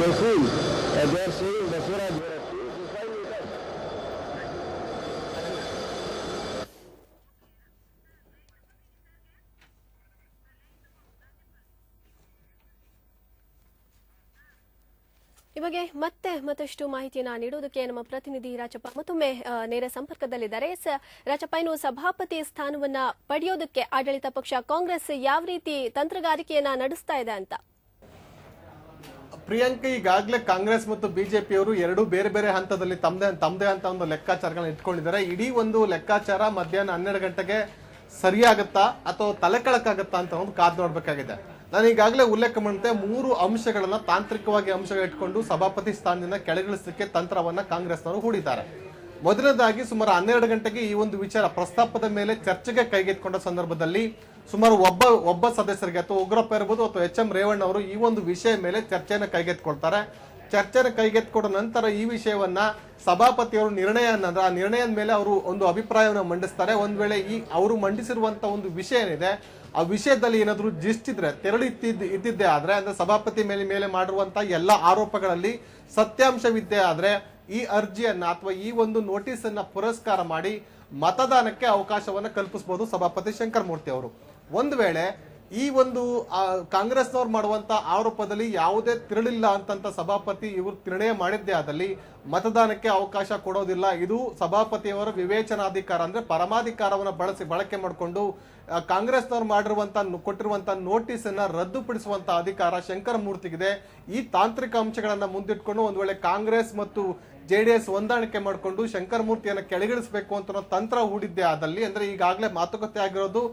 they feel, uh, they are saying ಇವಾಗ ಮತ್ತೆ ಮತ್ತಷ್ಟು ಮಾಹಿತಿಯನ್ನ ನೀಡುವುದಕ್ಕೆ ನಮ್ಮ ಪ್ರತಿನಿಧಿ ರಾಜಪ್ಪ ಮತ್ತೊಮ್ಮೆ ನೇರ ಸಂಪರ್ಕದಲ್ಲಿದ್ದಾರೆ. ರಾಜಪ್ಪ, ಇನ್ನು ಸಭಾಪತಿ ಸ್ಥಾನವನ್ನ ಪಡೆಯೋದಕ್ಕೆ ಆಡಳಿತ ಪಕ್ಷ, ಕಾಂಗ್ರೆಸ್ ಯಾವ ರೀತಿ ತಂತ್ರಗಾರಿಕೆಯನ್ನ ನಡೆಸ್ತಾ ಇದೆ ಅಂತ? ಪ್ರಿಯಾಂಕ, ಈಗಾಗಲೇ ಕಾಂಗ್ರೆಸ್ ಮತ್ತು ಬಿಜೆಪಿಯವರು ಎರಡು ಬೇರೆ ಬೇರೆ ಹಂತದಲ್ಲಿ ತಮ್ಮದೇ ತಮ್ಮದೇ ಅಂತ ಒಂದು ಲೆಕ್ಕಾಚಾರಗಳನ್ನ ಇಟ್ಕೊಂಡಿದ್ದಾರೆ. ಇಡೀ ಒಂದು ಲೆಕ್ಕಾಚಾರ ಮಧ್ಯಾಹ್ನ ಹನ್ನೆರಡು ಗಂಟೆಗೆ ಸರಿಯಾಗತ್ತಾ ಅಥವಾ ತಲೆಕಳಕಾಗತ್ತಾ ಅಂತ ಒಂದು ಕಾದ್ ನೋಡ್ಬೇಕಾಗಿದೆ. ನಾನು ಈಗಾಗಲೇ ಉಲ್ಲೇಖ ಮಾಡಿದಂತೆ ಮೂರು ಅಂಶಗಳನ್ನು ತಾಂತ್ರಿಕವಾಗಿ ಅಂಶಗಳು ಇಟ್ಕೊಂಡು ಸಭಾಪತಿ ಸ್ಥಾನದಿಂದ ಕೆಳಗಿಳಿಸಲಿಕ್ಕೆ ತಂತ್ರವನ್ನ ಕಾಂಗ್ರೆಸ್ನವರು ಹೂಡಿದ್ದಾರೆ. ಮೊದಲನೇದಾಗಿ ಸುಮಾರು ಹನ್ನೆರಡು ಗಂಟೆಗೆ ಈ ಒಂದು ವಿಚಾರ ಪ್ರಸ್ತಾಪದ ಮೇಲೆ ಚರ್ಚೆಗೆ ಕೈಗೆತ್ತಿಕೊಂಡ ಸಂದರ್ಭದಲ್ಲಿ ಸುಮಾರು ಒಬ್ಬ ಒಬ್ಬ ಸದಸ್ಯರಿಗೆ ಅಥವಾ ಉಗ್ರಪ್ಪ ಇರ್ಬೋದು ಅಥವಾ ಎಚ್ ಎಂ ರೇವಣ್ಣ ಅವರು ಈ ಒಂದು ವಿಷಯ ಮೇಲೆ ಚರ್ಚೆಯನ್ನು ಕೈಗೆತ್ತಿಕೊಳ್ತಾರೆ. ಚರ್ಚೆಯನ್ನು ಕೈಗೆತ್ತಿಕೊಂಡ ನಂತರ ಈ ವಿಷಯವನ್ನ ಸಭಾಪತಿಯವರು ನಿರ್ಣಯ ಅನ್ನಂದ್ರೆ ಆ ನಿರ್ಣಯದ ಮೇಲೆ ಅವರು ಒಂದು ಅಭಿಪ್ರಾಯವನ್ನು ಮಂಡಿಸ್ತಾರೆ. ಒಂದ್ ವೇಳೆ ಈ, ಅವರು ಮಂಡಿಸಿರುವಂತ ಒಂದು ವಿಷಯ ಏನಿದೆ ಆ ವಿಷಯದಲ್ಲಿ ಏನಾದರೂ ಜಿಷ್ಟಿದ್ರೆ ತೆರಳು ಇತ್ತಿದ್ದ ಇದ್ದಿದ್ದೇ ಆದರೆ, ಅಂದ್ರೆ ಸಭಾಪತಿ ಮೇಲೆ ಮೇಲೆ ಮಾಡಿರುವಂಥ ಎಲ್ಲ ಆರೋಪಗಳಲ್ಲಿ ಸತ್ಯಾಂಶವಿದ್ದೇ ಆದರೆ ಈ ಅರ್ಜಿಯನ್ನ ಅಥವಾ ಈ ಒಂದು ನೋಟಿಸ್ ಅನ್ನ ಪುರಸ್ಕಾರ ಮಾಡಿ ಮತದಾನಕ್ಕೆ ಅವಕಾಶವನ್ನ ಕಲ್ಪಿಸಬಹುದು ಸಭಾಪತಿ ಶಂಕರ್ ಮೂರ್ತಿ ಅವರು. ಒಂದು ವೇಳೆ ಈ ಒಂದು ಕಾಂಗ್ರೆಸ್ನವ್ರು ಮಾಡುವಂತ ಆರೋಪದಲ್ಲಿ ಯಾವುದೇ ತಿರುಳಿಲ್ಲ ಅಂತಂತ ಸಭಾಪತಿ ಇವರು ನಿರ್ಣಯ ಮಾಡಿದ್ದೇ ಆದಲ್ಲಿ ಮತದಾನಕ್ಕೆ ಅವಕಾಶ ಕೊಡೋದಿಲ್ಲ. ಇದು ಸಭಾಪತಿಯವರ ವಿವೇಚನಾಧಿಕಾರ ಅಂದ್ರೆ ಪರಮಾಧಿಕಾರವನ್ನು ಬಳಸಿ, ಬಳಕೆ ಮಾಡಿಕೊಂಡು ಕಾಂಗ್ರೆಸ್ನವ್ರು ಮಾಡಿರುವಂತ ಕೊಟ್ಟಿರುವಂತ ನೋಟಿಸ್ ಅನ್ನ ರದ್ದುಪಡಿಸುವಂತ ಅಧಿಕಾರ ಶಂಕರ ಮೂರ್ತಿಗಿದೆ. ಈ ತಾಂತ್ರಿಕ ಅಂಶಗಳನ್ನ ಮುಂದಿಟ್ಕೊಂಡು ಒಂದ್ ವೇಳೆ ಕಾಂಗ್ರೆಸ್ ಮತ್ತು ಜೆಡಿಎಸ್ ಹೊಂದಾಣಿಕೆ ಮಾಡಿಕೊಂಡು ಶಂಕರ್ ಮೂರ್ತಿಯನ್ನು ಕೆಳಗಿಳಿಸಬೇಕು ಅಂತ ತಂತ್ರ ಹೂಡಿದ್ದೆ ಆದಲ್ಲಿ, ಅಂದ್ರೆ ಈಗಾಗಲೇ ಮಾತುಕತೆ ಆಗಿರೋದು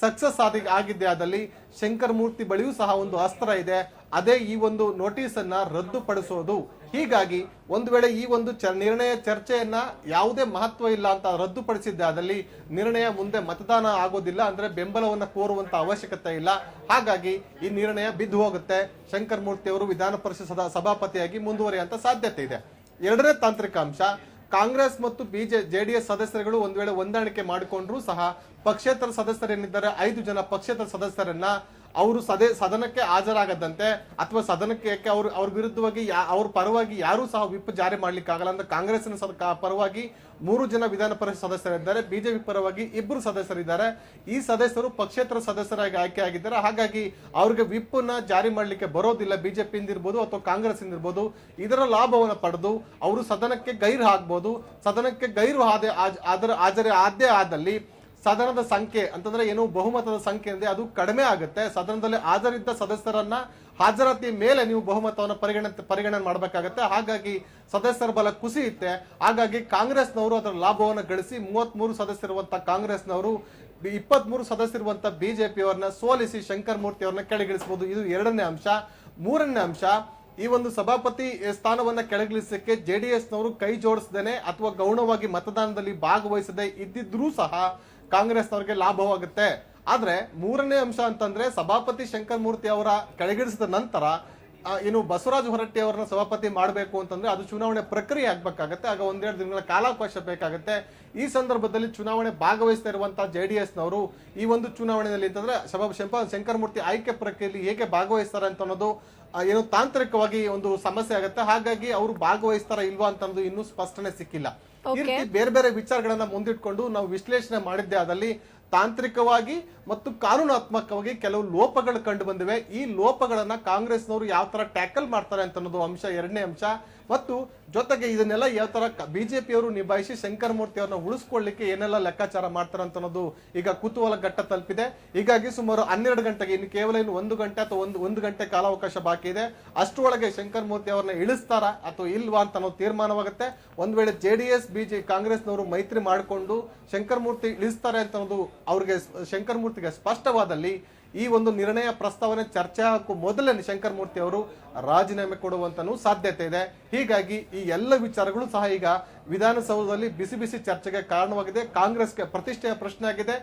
ಸಕ್ಸಸ್ ಆದಿ ಆಗಿದ್ದೆ ಆದಲ್ಲಿ ಶಂಕರ್ ಮೂರ್ತಿ ಬಳಿಯೂ ಸಹ ಒಂದು ಅಸ್ತ್ರ ಇದೆ. ಅದೇ ಈ ಒಂದು ನೋಟಿಸ್ ಅನ್ನ ರದ್ದುಪಡಿಸೋದು. ಹೀಗಾಗಿ ಒಂದು ವೇಳೆ ಈ ಒಂದು ಚ- ನಿರ್ಣಯ ಚರ್ಚೆಯನ್ನ ಯಾವುದೇ ಮಹತ್ವ ಇಲ್ಲ ಅಂತ ರದ್ದುಪಡಿಸಿದ್ದೆ ಆದಲ್ಲಿ ನಿರ್ಣಯ ಮುಂದೆ ಮತದಾನ ಆಗೋದಿಲ್ಲ ಅಂದ್ರೆ ಬೆಂಬಲವನ್ನು ಕೋರುವಂತ ಅವಶ್ಯಕತೆ ಇಲ್ಲ. ಹಾಗಾಗಿ ಈ ನಿರ್ಣಯ ಬಿದ್ದು ಹೋಗುತ್ತೆ. ಶಂಕರ್ ಮೂರ್ತಿ ಅವರು ವಿಧಾನ ಪರಿಷತ್ ಸಭಾಪತಿಯಾಗಿ ಮುಂದುವರಿಯುವಂತ ಸಾಧ್ಯತೆ ಇದೆ. ಎರಡನೇ ತಾಂತ್ರಿಕ ಅಂಶ, ಕಾಂಗ್ರೆಸ್ ಮತ್ತು ಬಿಜೆ, ಜೆಡಿಎಸ್ ಸದಸ್ಯರುಗಳು ಒಂದು ವೇಳೆ ಹೊಂದಾಣಿಕೆ ಮಾಡಿಕೊಂಡ್ರೂ ಸಹ ಪಕ್ಷೇತರ ಸದಸ್ಯರೇನಿದ್ದಾರೆ ಐದು ಜನ ಪಕ್ಷೇತರ ಸದಸ್ಯರನ್ನ ಅವರು ಸದೇ ಸದನಕ್ಕೆ ಹಾಜರಾಗದಂತೆ ಅಥವಾ ಸದನಕ್ಕೆ ಯಾಕೆ ಅವ್ರ ಅವ್ರ ವಿರುದ್ಧವಾಗಿ ಯಾ- ಅವ್ರ ಪರವಾಗಿ ಯಾರೂ ಸಹ ವಿಪ್ ಜಾರಿ ಮಾಡ್ಲಿಕ್ಕೆ ಆಗಲ್ಲ ಅಂದ್ರೆ ಕಾಂಗ್ರೆಸ್ನ ಸದ- ಪರವಾಗಿ ಮೂರು ಜನ ವಿಧಾನ ಪರಿಷತ್ ಸದಸ್ಯರಿದ್ದಾರೆ, ಬಿಜೆಪಿ ಪರವಾಗಿ ಇಬ್ಬರು ಸದಸ್ಯರಿದ್ದಾರೆ. ಈ ಸದಸ್ಯರು ಪಕ್ಷೇತರ ಸದಸ್ಯರಾಗಿ ಆಯ್ಕೆ ಆಗಿದ್ದಾರೆ. ಹಾಗಾಗಿ ಅವ್ರಿಗೆ ವಿಪ್ನ ಜಾರಿ ಮಾಡಲಿಕ್ಕೆ ಬರೋದಿಲ್ಲ ಬಿಜೆಪಿ ಇರ್ಬೋದು ಅಥವಾ ಕಾಂಗ್ರೆಸ್ ಇರ್ಬೋದು. ಇದರ ಲಾಭವನ್ನು ಪಡೆದು ಅವರು ಸದನಕ್ಕೆ ಗೈರು ಹಾಕ್ಬೋದು ಸದನಕ್ಕೆ ಗೈರು ಆದ ಆದರೆ ಹಾಜರಿ ಆದ್ದೇ ಆದಲ್ಲಿ ಸದನದ ಸಂಖ್ಯೆ ಅಂತಂದ್ರೆ ಏನು ಬಹುಮತದ ಸಂಖ್ಯೆ ಅಂದ್ರೆ ಅದು ಕಡಿಮೆ ಆಗುತ್ತೆ. ಸದನದಲ್ಲಿ ಹಾಜರಿದ್ದ ಸದಸ್ಯರನ್ನ ಹಾಜರಾತಿ ಮೇಲೆ ನೀವು ಬಹುಮತವನ್ನು ಪರಿಗಣ, ಪರಿಗಣನೆ ಮಾಡಬೇಕಾಗತ್ತೆ. ಹಾಗಾಗಿ ಸದಸ್ಯರ ಬಲ ಕುಸಿಯುತ್ತೆ ಹಾಗಾಗಿ ಕಾಂಗ್ರೆಸ್ನವರು ಅದರ ಲಾಭವನ್ನು ಗಳಿಸಿ ಮೂವತ್ತ್ ಮೂರು ಸದಸ್ಯರುವಂತಹ ಕಾಂಗ್ರೆಸ್ನವರು ಇಪ್ಪತ್ತ್ ಮೂರು ಸದಸ್ಯರುವಂತಹ ಬಿಜೆಪಿಯವರನ್ನ ಸೋಲಿಸಿ ಶಂಕರ್ ಮೂರ್ತಿ ಅವರನ್ನ ಕೆಳಗಿಳಿಸಬಹುದು ಇದು ಎರಡನೇ ಅಂಶ. ಮೂರನೇ ಅಂಶ, ಈ ಒಂದು ಸಭಾಪತಿ ಸ್ಥಾನವನ್ನ ಕೆಳಗಿಳಿಸಕ್ಕೆ ಜೆಡಿಎಸ್ ನವರು ಕೈ ಜೋಡಿಸದೇನೆ ಅಥವಾ ಗೌಣವಾಗಿ ಮತದಾನದಲ್ಲಿ ಭಾಗವಹಿಸದೆ ಇದ್ದಿದ್ರೂ ಸಹ ಕಾಂಗ್ರೆಸ್ನವ್ರಿಗೆ ಲಾಭವಾಗುತ್ತೆ. ಆದರೆ ಮೂರನೇ ಅಂಶ ಅಂತಂದ್ರೆ ಸಭಾಪತಿ ಶಂಕರ್ ಮೂರ್ತಿ ಅವರ ಕೆಳಗಿಳಿಸಿದ ನಂತರ ಏನು ಬಸವರಾಜ ಹೊರಟ್ಟಿ ಅವರನ್ನ ಸಭಾಪತಿ ಮಾಡಬೇಕು ಅಂತಂದ್ರೆ ಅದು ಚುನಾವಣೆ ಪ್ರಕ್ರಿಯೆ ಆಗ್ಬೇಕಾಗತ್ತೆ. ಆಗ ಒಂದೆರಡು ದಿನಗಳ ಕಾಲಾವಕಾಶ ಬೇಕಾಗುತ್ತೆ. ಈ ಸಂದರ್ಭದಲ್ಲಿ ಚುನಾವಣೆ ಭಾಗವಹಿಸ್ತಾ ಇರುವಂತಹ ಡಿ ಎಸ್ನವರು ಈ ಒಂದು ಚುನಾವಣೆಯಲ್ಲಿ ಅಂತಂದ್ರೆ ಸಭಾ ಶಂಕರ್ ಮೂರ್ತಿ ಆಯ್ಕೆ ಪ್ರಕ್ರಿಯೆಯಲ್ಲಿ ಹೇಗೆ ಭಾಗವಹಿಸ್ತಾರೆ ಅಂತ ಅನ್ನೋದು ಏನು ತಾಂತ್ರಿಕವಾಗಿ ಒಂದು ಸಮಸ್ಯೆ ಆಗುತ್ತೆ. ಹಾಗಾಗಿ ಅವರು ಭಾಗವಹಿಸ್ತಾರ ಇಲ್ವಾ ಅಂತ ಅನ್ನೋದು ಇನ್ನೂ ಸ್ಪಷ್ಟನೆ ಸಿಕ್ಕಿಲ್ಲ. ಈ ರೀತಿ ಬೇರೆ ಬೇರೆ ವಿಚಾರಗಳನ್ನ ಮುಂದಿಟ್ಕೊಂಡು ನಾವು ವಿಶ್ಲೇಷಣೆ ಮಾಡಿದ್ದೆ ಅದಲ್ಲಿ ತಾಂತ್ರಿಕವಾಗಿ ಮತ್ತು ಕಾನೂನಾತ್ಮಕವಾಗಿ ಕೆಲವು ಲೋಪಗಳು ಕಂಡು ಬಂದಿವೆ. ಈ ಲೋಪಗಳನ್ನ ಕಾಂಗ್ರೆಸ್ನವರು ಯಾವ ತರ ಟ್ಯಾಕಲ್ ಮಾಡ್ತಾರೆ ಅಂತ ಅನ್ನೋದು ಅಂಶ ಎರಡನೇ ಅಂಶ. ಮತ್ತು ಜೊತೆಗೆ ಇದನ್ನೆಲ್ಲ ಯಾವ ತರ ಬಿಜೆಪಿಯವರು ನಿಭಾಯಿಸಿ ಶಂಕರ್ ಮೂರ್ತಿ ಅವ್ರನ್ನ ಉಳಿಸ್ಕೊಳ್ಳಿಕ್ಕೆ ಏನೆಲ್ಲ ಲೆಕ್ಕಾಚಾರ ಮಾಡ್ತಾರೆ ಅಂತ ಅನ್ನೋದು ಈಗ ಕುತೂಹಲ ಘಟ್ಟ ತಲುಪಿದೆ. ಹೀಗಾಗಿ ಸುಮಾರು ಹನ್ನೆರಡು ಗಂಟೆಗೆ, ಇನ್ನು ಕೇವಲ ಇನ್ನು ಒಂದು ಗಂಟೆ ಅಥವಾ ಒಂದು ಒಂದು ಗಂಟೆ ಕಾಲಾವಕಾಶ ಬಾಕಿ ಇದೆ. ಅಷ್ಟರೊಳಗೆ ಶಂಕರ್ ಮೂರ್ತಿ ಅವ್ರನ್ನ ಇಳಿಸ್ತಾರಾ ಅಥವಾ ಇಲ್ವಾ ಅಂತ ಅನ್ನೋ ತೀರ್ಮಾನವಾಗುತ್ತೆ. ಒಂದ್ ವೇಳೆ ಜೆ ಡಿ ಎಸ್ ಬಿಜೆ, ಕಾಂಗ್ರೆಸ್ನವರು ಮೈತ್ರಿ ಮಾಡಿಕೊಂಡು ಶಂಕರ್ ಮೂರ್ತಿ ಇಳಿಸ್ತಾರೆ ಅಂತ ಅನ್ನೋದು ಅವ್ರಿಗೆ ಶಂಕರ್ ಮೂರ್ತಿಗೆ ಸ್ಪಷ್ಟವಾದಲ್ಲಿ ಈ ಒಂದು ನಿರ್ಣಯ ಪ್ರಸ್ತಾವನೆ ಚರ್ಚೆ ಹಾಕು ಮೊದಲೇ ಶಂಕರ್ ಮೂರ್ತಿ ಅವರು ರಾಜೀನಾಮೆ ಕೊಡುವಂತನೂ ಸಾಧ್ಯತೆ ಇದೆ. ಹೀಗಾಗಿ ಈ ಎಲ್ಲ ವಿಚಾರಗಳು ಸಹ ಈಗ ವಿಧಾನಸೌಧದಲ್ಲಿ ಬಿಸಿ ಬಿಸಿ ಚರ್ಚೆಗೆ ಕಾರಣವಾಗಿದೆ. ಕಾಂಗ್ರೆಸ್ಗೆ ಪ್ರತಿಷ್ಠೆಯ ಪ್ರಶ್ನೆ ಆಗಿದೆ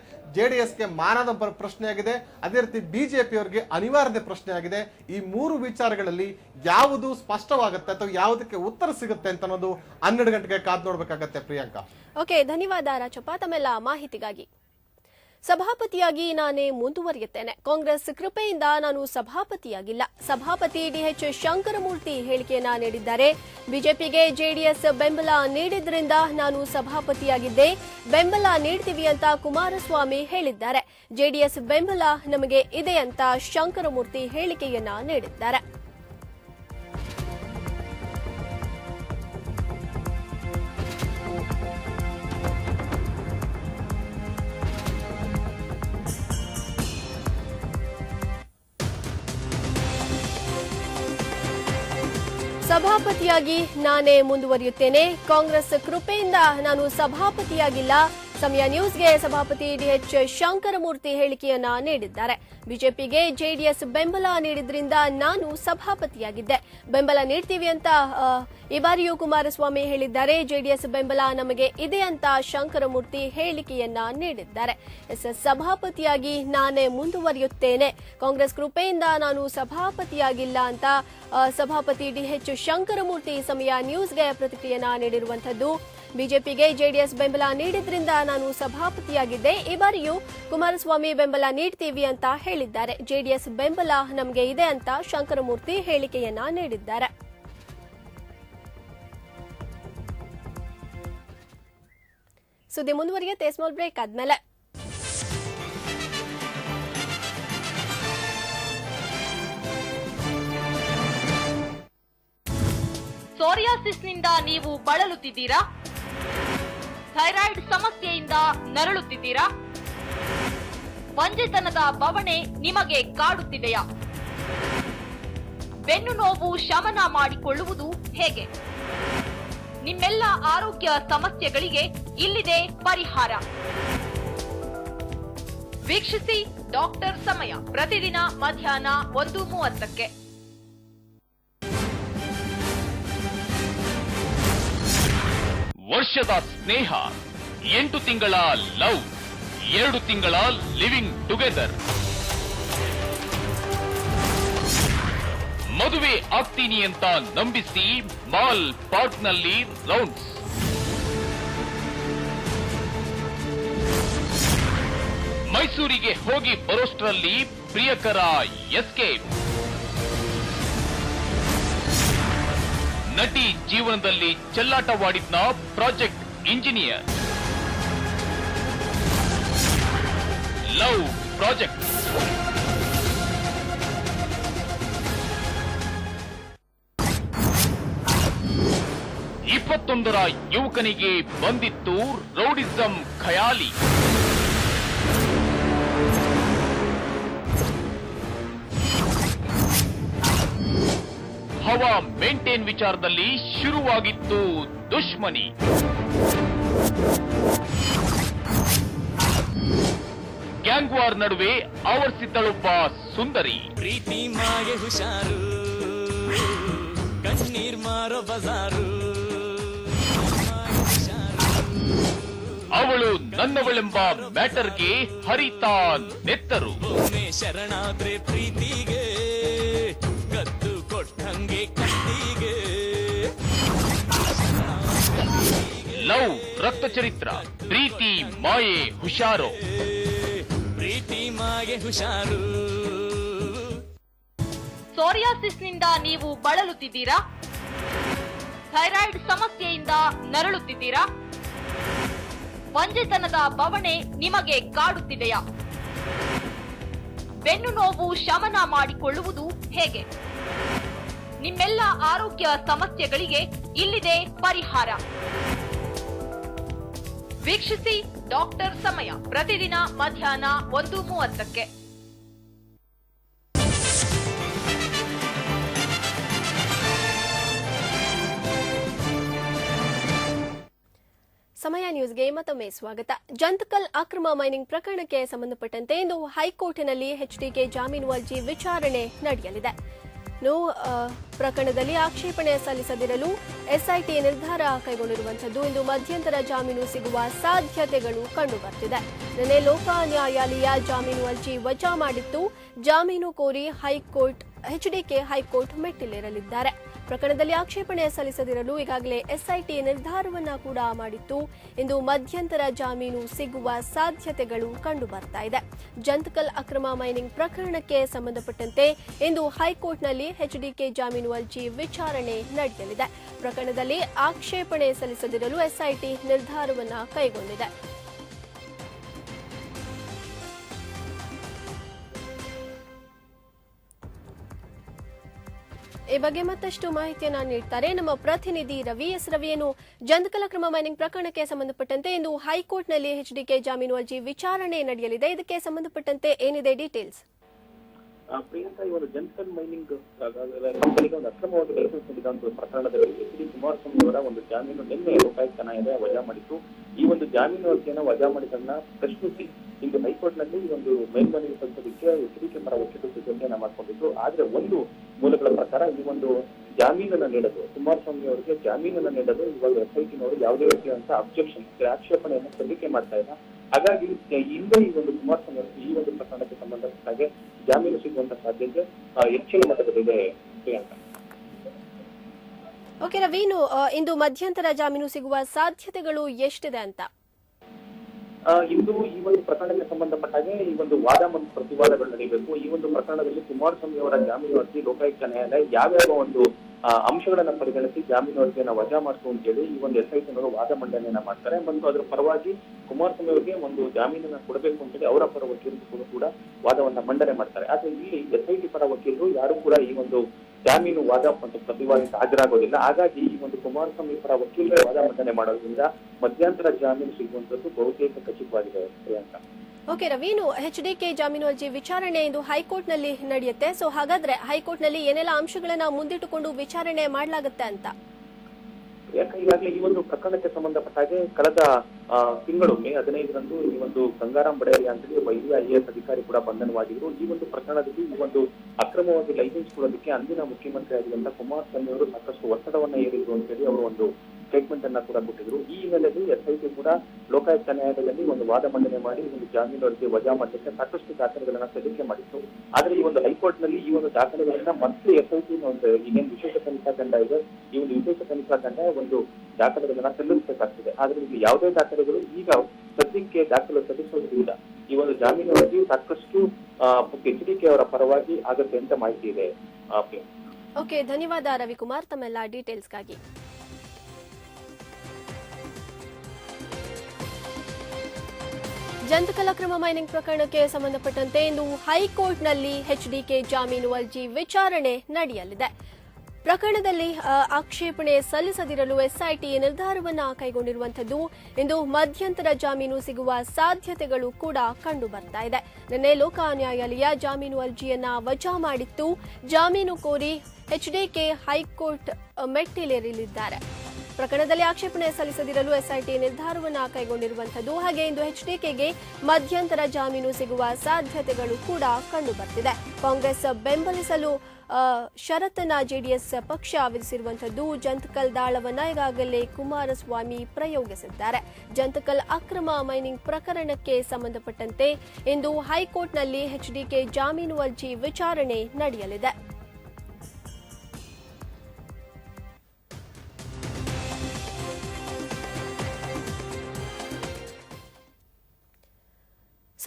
ಎಸ್ಗೆ ಮಾನದ ಪ್ರಶ್ನೆಯಾಗಿದೆ. ಅದೇ ರೀತಿ ಬಿಜೆಪಿ ಅವರಿಗೆ ಅನಿವಾರ್ಯ ಪ್ರಶ್ನೆ ಆಗಿದೆ ಈ ಮೂರು ವಿಚಾರಗಳಲ್ಲಿ ಯಾವುದು ಸ್ಪಷ್ಟವಾಗುತ್ತೆ ಅಥವಾ ಯಾವುದಕ್ಕೆ ಉತ್ತರ ಸಿಗುತ್ತೆ ಅಂತ ಅನ್ನೋದು ಹನ್ನೆರಡು ಗಂಟೆಗೆ ಕಾದು ನೋಡ್ಬೇಕಾಗತ್ತೆ ಪ್ರಿಯಾಂಕಾ. ಓಕೆ, ಧನ್ಯವಾದ ರಾಜಪ್ಪ. ತಮ್ಮೆಲ್ಲ ಮಾಹಿತಿಗಾಗಿ. ಸಭಾಪತಿಯಾಗಿ ನಾನೇ ಮುಂದುವರಿಯುತ್ತೇನೆ. ಕಾಂಗ್ರೆಸ್ ಕೃಪೆಯಿಂದ ನಾನು ಸಭಾಪತಿಯಾಗಿಲ್ಲ. ಸಭಾಪತಿ ಡಿಎಚ್ ಶಂಕರಮೂರ್ತಿ ಹೇಳಿಕೆಯನ್ನ ನೀಡಿದ್ದಾರೆ. ಬಿಜೆಪಿಗೆ ಜೆಡಿಎಸ್ ಬೆಂಬಲ ನೀಡಿದ್ರಿಂದ ನಾನು ಸಭಾಪತಿಯಾಗಿದ್ದೆ. ಬೆಂಬಲ ನೀಡ್ತೀವಿ ಅಂತ ಕುಮಾರಸ್ವಾಮಿ ಹೇಳಿದ್ದಾರೆ. ಜೆಡಿಎಸ್ ಬೆಂಬಲ ನಮಗೆ ಇದೆ ಅಂತ ಶಂಕರಮೂರ್ತಿ ಹೇಳಿಕೆಯನ್ನ ನೀಡಿದ್ದಾರೆ. ಸಭಾಪತಿಯಾಗಿ ನಾನೇ ಮುಂದುವರಿಯುತ್ತೇನೆ. ಕಾಂಗ್ರೆಸ್ ಕೃಪೆಯಿಂದ ನಾನು ಸಭಾಪತಿಯಾಗಿಲ್ಲ. ಸಮಯ ನ್ಯೂಸ್ಗೆ ಸಭಾಪತಿ ಡಿಎಚ್ ಶಂಕರಮೂರ್ತಿ ಹೇಳಿಕೆಯನ್ನ ನೀಡಿದ್ದಾರೆ. ಬಿಜೆಪಿಗೆ ಜೆಡಿಎಸ್ ಬೆಂಬಲ ನೀಡಿದ್ರಿಂದ ನಾನು ಸಭಾಪತಿಯಾಗಿದ್ದೆ. ಬೆಂಬಲ ನೀಡ್ತೀವಿ ಅಂತ ಈ ಬಾರಿಯೂ ಕುಮಾರಸ್ವಾಮಿ ಹೇಳಿದ್ದಾರೆ. ಜೆಡಿಎಸ್ ಬೆಂಬಲ ನಮಗೆ ಇದೆ ಅಂತ ಶಂಕರಮೂರ್ತಿ ಹೇಳಿಕೆಯನ್ನ ನೀಡಿದ್ದಾರೆ. ಎಸ್ ಸಭಾಪತಿಯಾಗಿ ನಾನೇ ಮುಂದುವರಿಯುತ್ತೇನೆ. ಕಾಂಗ್ರೆಸ್ ಕೃಪೆಯಿಂದ ನಾನು ಸಭಾಪತಿಯಾಗಿಲ್ಲ ಅಂತ ಸಭಾಪತಿ ಡಿಎಚ್ ಶಂಕರಮೂರ್ತಿ ಸಮಯ ನ್ಯೂಸ್ಗೆ ಪ್ರತಿಕ್ರಿಯೆಯನ್ನ ನೀಡಿರುವಂತದ್ದು ಬಿಜೆಪಿಗೆ ಜೆಡಿಎಸ್ ಬೆಂಬಲ ನೀಡಿದ್ರಿಂದ ನಾನು ಸಭಾಪತಿಯಾಗಿದ್ದೆ. ಈ ಬಾರಿಯೂ ಕುಮಾರಸ್ವಾಮಿ ಬೆಂಬಲ ನೀಡ್ತೀವಿ ಅಂತ ಹೇಳಿದ್ದಾರೆ. ಜೆಡಿಎಸ್ ಬೆಂಬಲ ನಮಗೆ ಇದೆ ಅಂತ ಶಂಕರಮೂರ್ತಿ ಹೇಳಿಕೆಯನ್ನ ನೀಡಿದ್ದಾರೆ. ಸುದ್ದಿ ಮುಂದುವರಿಯುತ್ತೆ. ಸ್ಮಾಲ್ ಬ್ರೇಕ್ ಆದ್ಮೇಲೆ. ಸೋರಿಯಾಸಿಸ್ನಿಂದ ನೀವು ಬಳಲುತ್ತಿದ್ದೀರಾ? ಥೈರಾಯ್ಡ್ ಸಮಸ್ಯೆಯಿಂದ ನರಳುತ್ತಿದ್ದೀರಾ? ಬಂಜೆತನದ ಬವಣೆ ನಿಮಗೆ ಕಾಡುತ್ತಿದೆಯಾ? ಬೆನ್ನು ನೋವು ಶಮನ ಮಾಡಿಕೊಳ್ಳುವುದು ಹೇಗೆ? ನಿಮ್ಮೆಲ್ಲ ಆರೋಗ್ಯ ಸಮಸ್ಯೆಗಳಿಗೆ ಇಲ್ಲಿದೆ ಪರಿಹಾರ. ವೀಕ್ಷಿಸಿ ಡಾಕ್ಟರ್ ಸಮಯ ಪ್ರತಿದಿನ ಮಧ್ಯಾಹ್ನ ಒಂದು ಮೂವತ್ತಕ್ಕೆ. ವರ್ಷದ ಸ್ನೇಹ, ಎಂಟು ತಿಂಗಳ ಲವ್, ಎರಡು ತಿಂಗಳ ಲಿವಿಂಗ್ ಟುಗೆದರ್. ಮದುವೆ ಆಗ್ತೀನಿ ಅಂತ ನಂಬಿಸಿ ಮಾಲ್ ಪಾರ್ಕ್ನಲ್ಲಿ ರೌಂಡ್ಸ್. ಮೈಸೂರಿಗೆ ಹೋಗಿ ಬರೋಷ್ಟರಲ್ಲಿ ಪ್ರಿಯಕರ ಎಸ್ಕೇಪ್. ನಟಿ ಜೀವನದಲ್ಲಿ ಚೆಲ್ಲಾಟವಾಡಿದ್ನ ಪ್ರಾಜೆಕ್ಟ್ ಇಂಜಿನಿಯರ್. Love project. ಇಪ್ಪತ್ತೊಂದರ ಯುವಕನಿಗೆ ಬಂದಿತ್ತು ರೌಡಿಸಂ ಖಯಾಲಿ. ಹವಾ ಮೇಂಟೈನ್ ವಿಚಾರದಲ್ಲಿ ಶುರುವಾಗಿತ್ತು ದುಶ್ಮನಿ. ಗ್ಯಾಂಗ್ವಾರ್ ನಡುವೆ ಆವರಿಸಿದ್ದಳೊಬ್ಬ ಸುಂದರಿ. ಪ್ರೀತಿ ಮಾಗೆ ಹುಷಾರು ಕಣ್ಣೀರ್ ಮಾರೋ ಬಜಾರು. ಅವಳು ನನ್ನವಳೆಂಬ ಮ್ಯಾಟರ್ಗೆ ಹರಿತಾ ನೆತ್ತರು. ಶರಣಾದ್ರೆ ಪ್ರೀತಿಗೆ ಕೊಟ್ಟಂಗೆ ಕತ್ತಿಗೆ ಲವ್ ರಕ್ತ ಚರಿತ್ರ ಪ್ರೀತಿ ಮಾಯೆ ಹುಷಾರು. ಪ್ರೀತಿ ಮಾಯೆ ಹುಷಾರು. ಸೋರಿಯಾಸಿಸ್ನಿಂದ ನೀವು ಬಳಲುತ್ತಿದ್ದೀರಾ? ಥೈರಾಯ್ಡ್ ಸಮಸ್ಯೆಯಿಂದ ನರಳುತ್ತಿದ್ದೀರಾ? ಬಂಜೆತನದ ಬವಣೆ ನಿಮಗೆ ಕಾಡುತ್ತಿದೆಯಾ? ಬೆನ್ನು ನೋವು ಶಮನ ಮಾಡಿಕೊಳ್ಳುವುದು ಹೇಗೆ? ನಿಮ್ಮೆಲ್ಲ ಆರೋಗ್ಯ ಸಮಸ್ಯೆಗಳಿಗೆ ಇಲ್ಲಿದೆ ಪರಿಹಾರ. ವೀಕ್ಷಿಸಿ ಡಾಕ್ಟರ್ ಸಮಯ ಪ್ರತಿದಿನ ಮಧ್ಯಾಹ್ನ ಒಂದು ಮೂವತ್ತಕ್ಕೆ. ಸಮಯ ನ್ಯೂಸ್ಗೆ ಮತ್ತೊಮ್ಮೆ ಸ್ವಾಗತ. ಜಂತಕಲ್ ಅಕ್ರಮ ಮೈನಿಂಗ್ ಪ್ರಕರಣಕ್ಕೆ ಸಂಬಂಧಪಟ್ಟಂತೆ ಇಂದು ಹೈಕೋರ್ಟ್ನಲ್ಲಿ ಎಚ್ಡಿಕೆ ಜಾಮೀನು ಅರ್ಜಿ ವಿಚಾರಣೆ ನಡೆಯಲಿದೆ. ಆ, ಪ್ರಕರಣದಲ್ಲಿ ಆಕ್ಷೇಪಣೆ ಸಲ್ಲಿಸದಿರಲು ಎಸ್ಐಟಿ ನಿರ್ಧಾರ ಕೈಗೊಂಡಿರುವಂತದ್ದು ಇಂದು ಮಧ್ಯಂತರ ಜಾಮೀನು ಸಿಗುವ ಸಾಧ್ಯತೆಗಳು ಕಂಡುಬರ್ತಿದೆ. ನಿನ್ನೆ ಲೋಕ ನ್ಯಾಯಾಲಯ ಜಾಮೀನು ಅರ್ಜಿ ವಜಾ ಮಾಡಿತ್ತು. ಜಾಮೀನು ಕೋರಿ ಹೈಕೋರ್ಟ್ ಎಚ್ಡಿಕೆ ಹೈಕೋರ್ಟ್ ಮೆಟ್ಟಿಲೇರಲಿದ್ದಾರೆ. ಪ್ರಕರಣದಲ್ಲಿ ಆಕ್ಷೇಪಣೆ ಸಲ್ಲಿಸದಿರಲು ಈಗಾಗಲೇ ಎಸ್ಐಟಿ ನಿರ್ಧಾರವನ್ನ ಕೂಡ ಮಾಡಿತ್ತು. ಇಂದು ಮಧ್ಯಂತರ ಜಾಮೀನು ಸಿಗುವ ಸಾಧ್ಯತೆಗಳು ಕಂಡು ಬರ್ತಾ ಇದೆ. ಜಂತಕಲ್ ಅಕ್ರಮ ಮೈನಿಂಗ್ ಪ್ರಕರಣಕ್ಕೆ ಸಂಬಂಧಪಟ್ಟಂತೆ ಇಂದು ಹೈಕೋರ್ಟ್ನಲ್ಲಿ ಎಚ್ಡಿಕೆ ಜಾಮೀನು ಅರ್ಜಿ ವಿಚಾರಣೆ ನಡೆಯಲಿದೆ. ಪ್ರಕರಣದಲ್ಲಿ ಆಕ್ಷೇಪಣೆ ಸಲ್ಲಿಸದಿರಲು ಎಸ್ಐಟಿ ನಿರ್ಧಾರವನ್ನ ಕೈಗೊಂಡಿದೆ. ಈ ಬಗ್ಗೆ ಮತ್ತಷ್ಟು ಮಾಹಿತಿಯನ್ನ ನೀಡ್ತಾರೆ. ನಮ್ಮ ಪ್ರತಿನಿಧಿ ರವಿ ಎಸ್ ರವಿಯನ್ನು ಜಂತಕಲ ಕ್ರಮ ಮೈನಿಂಗ್ ಪ್ರಕರಣಕ್ಕೆ ಸಂಬಂಧಪಟ್ಟಂತೆ ಇಂದು ಹೈಕೋರ್ಟ್ನಲ್ಲಿ ಎಚ್ಡಿಕೆ ಜಾಮೀನು ಅರ್ಜಿ ವಿಚಾರಣೆ ನಡೆಯಲಿದೆ. ಇದಕ್ಕೆ ಸಂಬಂಧಪಟ್ಟಂತೆ ಏನಿದೆ ಡೀಟೇಲ್ಸ್ ಪ್ರಿಯಾಂಕಾ ಒಂದು ಜನ್ಸನ್ ಮೈನಿಂಗ್ ಕಂಪನಿಗೆ ಒಂದು ಅಕ್ರಮವಾಗಿ ಲೈಸೆನ್ಸ್ ನೀಡಿದ ಒಂದು ಪ್ರಕರಣದಲ್ಲಿ ಎಚ್ ಡಿ ಕುಮಾರಸ್ವಾಮಿ ಅವರ ಒಂದು ಜಾಮೀನು ನಿನ್ನೆ ಲೋಕಾಯುಕ್ತ ನ್ಯಾಯಾಲಯ ವಜಾ ಮಾಡಿತ್ತು. ಈ ಒಂದು ಜಾಮೀನು ಅರ್ಜಿಯನ್ನು ವಜಾ ಮಾಡಿದ್ದನ್ನ ಪ್ರಶ್ನಿಸಿ ಇಂದು ಹೈಕೋರ್ಟ್ನಲ್ಲಿ ಈ ಒಂದು ಮೇಲ್ಮನವಿ ಸಲ್ಲಿಸೋದಕ್ಕೆ ಎಚ್ ಡಿ ಕುಮಾರ ವಕೀಲರು ಸಿದ್ಧತೆಯನ್ನ ಮಾಡಿಕೊಂಡಿದ್ರು. ಆದ್ರೆ ಒಂದು ಮೂಲಗಳ ಪ್ರಕಾರ ಈ ಒಂದು ಜಾಮೀನನ್ನ ನೀಡಲು ಕುಮಾರಸ್ವಾಮಿ ಅವರಿಗೆ ಜಾಮೀನನ್ನ ನೀಡಲು ಇವಾಗ ಎಸ್ ಐ ಟಿನವರು ಯಾವುದೇ ರೀತಿಯಾದಂತಹ ಅಬ್ಜೆಕ್ಷನ್, ಆಕ್ಷೇಪಣೆಯನ್ನು ಸಲ್ಲಿಕೆ ಮಾಡ್ತಾ ಇಲ್ಲ. ಹಾಗಾಗಿ ಹಿಂದೆ ಈ ಒಂದು ಕುಮಾರಸ್ವಾಮಿ ಈ ಒಂದು ಪ್ರಕರಣಕ್ಕೆ ಸಂಬಂಧಪಟ್ಟ ಹಾಗೆ ಜಾಮೀನು ಸಿಗುವಂತ ಸಾಧ್ಯತೆ ಹೆಚ್ಚಿನ ಮಟ್ಟದಲ್ಲಿದೆ ಪ್ರಿಯಾಂಕಾ ಓಕೆ ರವೀನು ಇಂದು ಮಧ್ಯಂತರ ಜಾಮೀನು ಸಿಗುವ ಸಾಧ್ಯತೆಗಳು ಎಷ್ಟಿದೆ ಅಂತ? ಇಂದು ಈ ಒಂದು ಪ್ರಕರಣಕ್ಕೆ ಸಂಬಂಧಪಟ್ಟ ಹಾಗೆ ಈ ಒಂದು ವಾದ ಮತ್ತು ಪ್ರತಿವಾದಗಳು ನಡೆಯಬೇಕು ಈ ಒಂದು ಪ್ರಕರಣದಲ್ಲಿ ಕುಮಾರಸ್ವಾಮಿ ಅವರ ಜಾಮೀನು ಅರ್ಜಿ ಲೋಕಾಯುಕ್ತ ನ್ಯಾಯಾಲಯ ಯಾವ್ಯಾವ ಒಂದು ಅಂಶಗಳನ್ನ ಪರಿಗಣಿಸಿ ಜಾಮೀನು ಅರ್ಜಿಯನ್ನ ವಜಾ ಮಾಡ್ತು ಅಂತೇಳಿ ಈ ಒಂದು ಎಸ್ ಐ ವಾದ ಮಂಡನೆಯನ್ನ ಮಾಡ್ತಾರೆ. ಮತ್ತು ಅದರ ಪರವಾಗಿ ಕುಮಾರಸ್ವಾಮಿ ಅವರಿಗೆ ಒಂದು ಜಾಮೀನನ್ನ ಕೊಡಬೇಕು ಅಂತ ಹೇಳಿ ಅವರ ಪರ ವಕೀಲರು ಕೂಡ ವಾದವನ್ನ ಮಂಡನೆ ಮಾಡ್ತಾರೆ. ಆದ್ರೆ ಇಲ್ಲಿ ಎಸ್ ಟಿ ಪರ ವಕೀಲರು ಯಾರು ಕೂಡ ಈ ಒಂದು ಜಾಮೀನು ವಾದ ಮತ್ತು ಪ್ರತಿವಾದಕ್ಕೆ ಹಾಜರಾಗೋದಿಲ್ಲ. ಹಾಗಾಗಿ ಈ ಒಂದು ಕುಮಾರಸ್ವಾಮಿ ಪರ ವಕೀಲರು ವಾದ ಮಂಡನೆ ಮಾಡೋದ್ರಿಂದ ಮಧ್ಯಂತರ ಜಾಮೀನು ಸಿಗುವಂತದ್ದು ಬಹುತೇಕ ಖಚಿತವಾಗಿದೆ. ಪ್ರಿಯಾಂಕಾ. ಓಕೆ ರವೀನು ಎಚ್ ಡಿ ಕೆ ಜಾಮೀನು ಅರ್ಜಿ ವಿಚಾರಣೆ ಇಂದು ಹೈಕೋರ್ಟ್ನಲ್ಲಿ ನಡೆಯುತ್ತೆ. ಸೊ ಹಾಗಾದ್ರೆ ಹೈಕೋರ್ಟ್ನಲ್ಲಿ ಏನೆಲ್ಲ ಅಂಶಗಳನ್ನ ಮುಂದಿಟ್ಟುಕೊಂಡು ವಿಚಾರಣೆ ಮಾಡಲಾಗುತ್ತೆ ಅಂತ? ಈಗಾಗಲೇ ಈ ಒಂದು ಪ್ರಕರಣಕ್ಕೆ ಸಂಬಂಧಪಟ್ಟ ಹಾಗೆ ಕಳೆದ ತಿಂಗಳು ಮೇ ಹದಿನೈದರಂದು ಈ ಒಂದು ಗಂಗಾರಾಮ್ ಬಡೇರಿ ಅಂತ ಹೇಳಿ ಹಿರಿಯ ಅಧಿಕಾರಿ ಕೂಡ ಬಂಧನವಾಗಿದ್ರು. ಈ ಒಂದು ಪ್ರಕರಣದಲ್ಲಿ ಈ ಒಂದು ಅಕ್ರಮವಾಗಿ ಲೈಸೆನ್ಸ್ ಕೊಡೋದಕ್ಕೆ ಅಂದಿನ ಮುಖ್ಯಮಂತ್ರಿ ಆಗಿರುವಂತಹ ಕುಮಾರಸ್ವಾಮಿ ಅವರು ಸಾಕಷ್ಟು ಒತ್ತಡವನ್ನ ಹೇರಿದ್ರು ಅಂತೇಳಿ ಅವರು ಒಂದು ಸ್ಟೇಟ್ಮೆಂಟ್ ಅನ್ನ ಕೂಡ ಕೊಟ್ಟಿದ್ರು ಈ ಹಿನ್ನೆಲೆಯಲ್ಲಿ ಎಸ್ಐಟಿ ಕೂಡ ಲೋಕಾಯುಕ್ತ ನ್ಯಾಯಾಲಯದಲ್ಲಿ ಒಂದು ವಾದ ಮಂಡನೆ ಮಾಡಿ, ಒಂದು ಜಾಮೀನು ಅರ್ಜಿ ವಜಾ ಮಾಡಲಿಕ್ಕೆ ಸಾಕಷ್ಟು ದಾಖಲೆಗಳನ್ನ ಸಲ್ಲಿಕೆ ಮಾಡಿತ್ತು. ಆದ್ರೆ ಈ ಒಂದು ಹೈಕೋರ್ಟ್ನಲ್ಲಿ ಈ ಒಂದು ದಾಖಲೆಗಳನ್ನ ಮತ್ತೆ ಎಸ್ಐಟಿ ಒಂದು ಇನ್ನೇನು ವಿಶೇಷ ತನಿಖಾ ತಂಡ ಇದೆ, ಈ ಒಂದು ವಿಶೇಷ ತನಿಖಾ ತಂಡ ಒಂದು ದಾಖಲೆಗಳನ್ನ ಸಲ್ಲಿಸಬೇಕಾಗ್ತದೆ. ಆದ್ರೆ ಇಲ್ಲಿ ಯಾವುದೇ ದಾಖಲೆಗಳು ಈಗ ಸದ್ಯಕ್ಕೆ ದಾಖಲೆ ಇಲ್ಲ ಈ ಒಂದು ಜಾಮೀನು ಅರ್ಜಿ ಸಾಕಷ್ಟು ಎಚ್ ಡಿ ಕೆ ಅವರ ಪರವಾಗಿ ಆಗತ್ತೆ ಅಂತ ಮಾಹಿತಿ ಇದೆ. ಓಕೆ, ಧನ್ಯವಾದ ರವಿಕುಮಾರ್. ತಮ್ಮೆಲ್ಲ ಡೀಟೇಲ್ಸ್ಗಾಗಿ. ಜಂತಕಲ್ ಅಕ್ರಮ ಮೈನಿಂಗ್ ಪ್ರಕರಣಕ್ಕೆ ಸಂಬಂಧಪಟ್ಟಂತೆ ಇಂದು ಹೈಕೋರ್ಟ್ನಲ್ಲಿ ಎಚ್ಡಿಕೆ ಜಾಮೀನು ಅರ್ಜಿ ವಿಚಾರಣೆ ನಡೆಯಲಿದೆ. ಪ್ರಕರಣದಲ್ಲಿ ಆಕ್ಷೇಪಣೆ ಸಲ್ಲಿಸದಿರಲು ಎಸ್ಐಟಿ ನಿರ್ಧಾರವನ್ನು ಕೈಗೊಂಡಿರುವಂತದ್ದು ಇಂದು ಮಧ್ಯಂತರ ಜಾಮೀನು ಸಿಗುವ ಸಾಧ್ಯತೆಗಳು ಕೂಡ ಕಂಡು ಬರ್ತಾ ಇದೆ. ನಿನ್ನೆ ಲೋಕ ನ್ಯಾಯಾಲಯ ಜಾಮೀನು ಅರ್ಜಿಯನ್ನ ವಜಾ ಮಾಡಿತ್ತು. ಜಾಮೀನು ಕೋರಿ ಎಚ್ಡಿಕೆ ಹೈಕೋರ್ಟ್ ಮೆಟ್ಟಿಲೇರಲಿದ್ದಾರೆ. ಪ್ರಕರಣದಲ್ಲಿ ಆಕ್ಷೇಪಣೆ ಸಲ್ಲಿಸದಿರಲು ಎಸ್ಐಟಿ ನಿರ್ಧಾರವನ್ನು ಕೈಗೊಂಡಿರುವಂತದ್ದು ಹಾಗೆ ಇಂದು ಎಚ್ಡಿಕೆಗೆ ಮಧ್ಯಂತರ ಜಾಮೀನು ಸಿಗುವ ಸಾಧ್ಯತೆಗಳು ಕೂಡ ಕಂಡುಬರ್ತಿದೆ. ಕಾಂಗ್ರೆಸ್ ಬೆಂಬಲಿಸಲು ಷರತ್ತನ್ನ ಜೆಡಿಎಸ್ ಪಕ್ಷ ವಿಧಿಸಿರುವಂತದ್ದು ಜಂತಕಲ್ ದಾಳವನ್ನ ಈಗಾಗಲೇ ಕುಮಾರಸ್ವಾಮಿ ಪ್ರಯೋಗಿಸಿದ್ದಾರೆ. ಜಂತಕಲ್ ಅಕ್ರಮ ಮೈನಿಂಗ್ ಪ್ರಕರಣಕ್ಕೆ ಸಂಬಂಧಪಟ್ಟಂತೆ ಇಂದು ಹೈಕೋರ್ಟ್ನಲ್ಲಿ ಎಚ್ಡಿಕೆ ಜಾಮೀನು ಅರ್ಜಿ ವಿಚಾರಣೆ ನಡೆಯಲಿದೆ.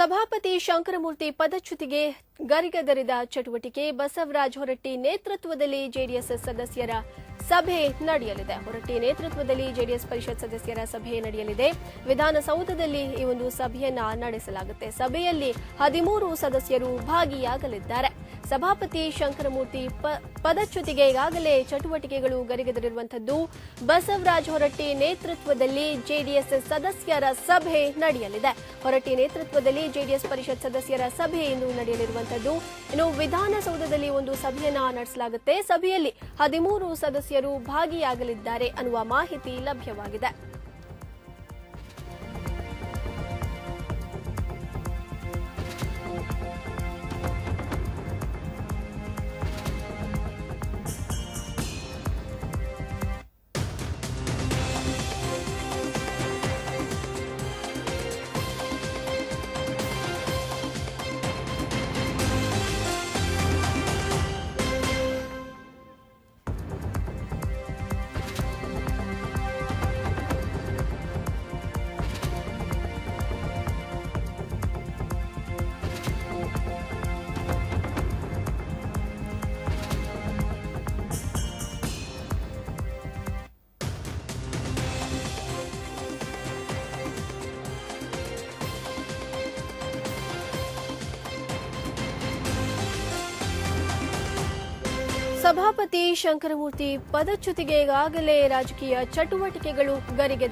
ಸಭಾಪತಿ ಶಂಕರಮೂರ್ತಿ ಪದಚ್ಯುತಿಗೆ ಗರಿಗದರಿದ ಚಟುವಟಿಕೆ ಬಸವರಾಜ್ ಹೊರಟ್ಟಿ ನೇತೃತ್ವದಲ್ಲಿ ಜೆಡಿಎಸ್ ಸದಸ್ಯರ ಸಭೆ ನಡೆಯಲಿದೆ. ಹೊರಟ್ಟಿ ನೇತೃತ್ವದಲ್ಲಿ ಜೆಡಿಎಸ್ ಪರಿಷತ್ ಸದಸ್ಯರ ಸಭೆ ನಡೆಯಲಿದೆ. ವಿಧಾನಸೌಧದಲ್ಲಿ ಈ ಒಂದು ಸಭೆಯನ್ನ ನಡೆಸಲಾಗುತ್ತೆ. ಸಭೆಯಲ್ಲಿ ಹದಿಮೂರು ಸದಸ್ಯರು ಭಾಗಿಯಾಗಲಿದ್ದಾರೆ. ಸಭಾಪತಿ ಶಂಕರಮೂರ್ತಿ ಪದಚ್ಯುತಿಗೆ ಈಗಾಗಲೇ ಚಟುವಟಿಕೆಗಳು ಗರಿಗೆದರಿರುವಂತದ್ದು ಬಸವರಾಜ್ ಹೊರಟ್ಟಿ ನೇತೃತ್ವದಲ್ಲಿ ಜೆಡಿಎಸ್ ಸದಸ್ಯರ ಸಭೆ ನಡೆಯಲಿದೆ. ಹೊರಟ್ಟಿ ನೇತೃತ್ವದಲ್ಲಿ ಜೆಡಿಎಸ್ ಪರಿಷತ್ ಸದಸ್ಯರ ಸಭೆ ಇಂದು ನಡೆಯಲಿರುವಂತದ್ದು ಇನ್ನು ವಿಧಾನಸೌಧದಲ್ಲಿ ಒಂದು ಸಭೆಯನ್ನ ನಡೆಸಲಾಗುತ್ತೆ. ಸಭೆಯಲ್ಲಿ ಹದಿಮೂರು ಸದಸ್ಯರು ಭಾಗಿಯಾಗಲಿದ್ದಾರೆ ಅನ್ನುವ ಮಾಹಿತಿ ಲಭ್ಯವಾಗಿದೆ. ಸಭಾಪತಿ ಶಂಕರಮೂರ್ತಿ ಪದಚ್ಯುತಿಗೆ ಈಗಾಗಲೇ ರಾಜಕೀಯ ಚಟುವಟಿಕೆಗಳು ಗರಿಗೆದರಿವೆ